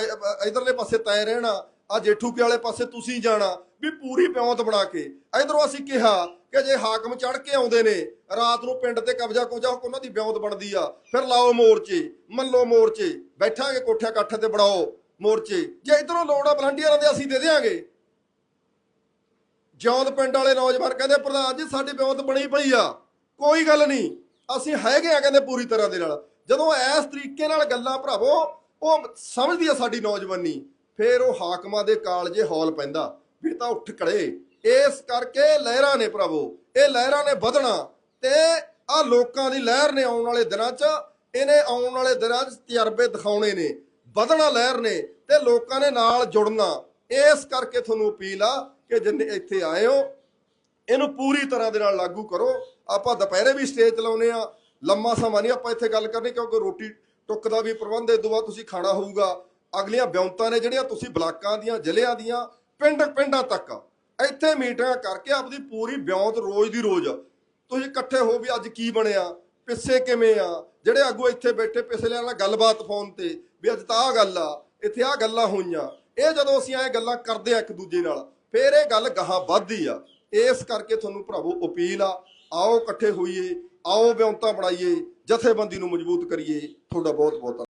ਇਧਰਲੇ ਪਾਸੇ ਤੈਅ ਰਹਿਣਾ ਆ ਜੇਠੂਕੇ ਵਾਲੇ ਪਾਸੇ ਤੁਸੀਂ ਜਾਣਾ, ਵੀ ਪੂਰੀ ਪਿਉਂਤ ਬਣਾ ਕੇ। ਇਧਰੋਂ ਅਸੀਂ ਕਿਹਾ ਕਿ ਜੇ ਹਾਕਮ ਚੜ ਕੇ ਆਉਂਦੇ ਨੇ, ਰਾਤ ਨੂੰ ਪਿੰਡ ਤੇ ਕਬਜ਼ਾ ਕੋਜਾ ਉਹਨਾਂ ਦੀ ਬਿਉਂਤ ਬਣਦੀ ਆ। ਫਿਰ ਲਾਓ ਮੋਰਚੇ ਮੱਲੋ ਮੋਰਚੇ, ਬੈਠਾਂਗੇ ਕੋਠਿਆਂ ਕੱਠ ਤੇ ਬਣਾਓ ਮੋਰਚੇ। ਜੇ ਇਧਰੋਂ ਲੋੜ ਆ ਵਲੰਟੀਅਰਾਂ ਦੇ, ਅਸੀਂ ਦੇ ਦੇਾਂਗੇ ਜਿਉਂਦ ਪਿੰਡ ਵਾਲੇ ਨੌਜਵਾਨ ਕਹਿੰਦੇ, ਪ੍ਰਧਾਨ ਜੀ, ਸਾਡੀ ਬਿਉਂਤ ਬਣੀ ਪਈ ਆ। ਕੋਈ ਗੱਲ ਨਹੀਂ, ਅਸੀਂ ਹੈਗੇ ਆ ਕਹਿੰਦੇ ਪੂਰੀ ਤਰ੍ਹਾਂ ਦੇ ਨਾਲ। ਜਦੋਂ ਇਸ ਤਰੀਕੇ ਨਾਲ ਗੱਲਾਂ ਭਰਾਵੋ, ਉਹ ਸਮਝਦੀ ਆ ਸਾਡੀ ਨੌਜਵਾਨੀ। ਫੇਰ ਉਹ ਹਾਕਮਾਂ ਦੇ ਕਾਲਜੇ ਹੌਲ ਪੈਂਦਾ ਵੀ ਤਾਂ ਉੱਠ ਖੜੇ। ਇਸ ਕਰਕੇ ਲਹਿਰਾਂ ਨੇ ਭਰਾਵੋ ਇਹ ਲਹਿਰਾਂ ਨੇ ਵਧਣਾ ਤੇ ਆ ਲੋਕਾਂ ਦੀ ਲਹਿਰ ਨੇ ਆਉਣ ਵਾਲੇ ਦਿਨਾਂ 'ਚ ਇਹਨੇ ਆਉਣ ਵਾਲੇ ਦਿਨਾਂ 'ਚ ਤਜਰਬੇ ਦਿਖਾਉਣੇ ਨੇ, ਵਧਣਾ ਲਹਿਰ ਨੇ ਤੇ ਲੋਕਾਂ ਨੇ ਨਾਲ ਜੁੜਨਾ, ਇਸ ਕਰਕੇ ਤੁਹਾਨੂੰ ਅਪੀਲ ਆ ਕਿ ਜਿੰਨੇ ਇੱਥੇ ਆਏ ਹੋ, ਇਹਨੂੰ ਪੂਰੀ ਤਰ੍ਹਾਂ ਦੇ ਨਾਲ ਲਾਗੂ ਕਰੋ। ਆਪਾਂ ਦੁਪਹਿਰੇ ਵੀ ਸਟੇਜ ਚਲਾਉਨੇ ਆ ਲੰਮਾ ਸਮਾਂ ਨਹੀਂ ਆਪਾਂ ਇੱਥੇ ਗੱਲ ਕਰਨੀ, ਕਿਉਂਕਿ ਰੋਟੀ ਟੁੱਕ ਦਾ ਵੀ ਪ੍ਰਬੰਧ ਇਦੋਂ ਬਾਅਦ ਤੁਸੀਂ ਖਾਣਾ ਹੋਊਗਾ। ਅਗਲੀਆਂ ਬਿਉਂਤਾਂ ਨੇ ਜਿਹੜੀਆਂ ਤੁਸੀਂ ਬਲਾਕਾਂ ਦੀਆਂ, ਜ਼ਿਲ੍ਹਿਆਂ ਦੀਆਂ ਪਿੰਡ ਪਿੰਡਾਂ ਤੱਕ। ਇੱਥੇ ਮੀਟਿੰਗਾਂ ਕਰਕੇ ਆਪਦੀ ਪੂਰੀ ਬਿਉਂਤ ਰੋਜ਼ ਦੀ ਰੋਜ਼। ਤੁਸੀਂ ਇਕੱਠੇ ਹੋ ਵੀ ਅੱਜ ਕੀ ਬਣਿਆ, ਪਿੱਛੇ ਕਿਵੇਂ ਆ? ਜਿਹੜੇ ਆਗੂ ਇੱਥੇ ਬੈਠੇ ਪਿਛਲੇ ਨਾਲ ਗੱਲਬਾਤ ਫੋਨ ਤੇ, ਵੀ ਅੱਜ ਤਾਂ ਆ ਗੱਲ ਆ, ਇੱਥੇ ਆ ਗੱਲਾਂ ਹੋਈਆਂ। ਇਹ ਜਦੋਂ ਅਸੀਂ ਐ ਗੱਲਾਂ ਕਰਦੇ ਆ ਇੱਕ ਦੂਜੇ ਨਾਲ, ਫੇਰ ਇਹ ਗੱਲ ਗਾਹਾਂ ਵੱਧਦੀ ਆ। ਇਸ ਕਰਕੇ ਤੁਹਾਨੂੰ ਭਰਾਵੋ ਅਪੀਲ ਆ, ਆਓ ਇਕੱਠੇ ਹੋਈਏ, ਆਓ ਬਿਉਂਤਾਂ ਬਣਾਈਏ, ਜਥੇਬੰਦੀ ਨੂੰ ਮਜ਼ਬੂਤ ਕਰੀਏ। ਤੁਹਾਡਾ ਬਹੁਤ ਬਹੁਤ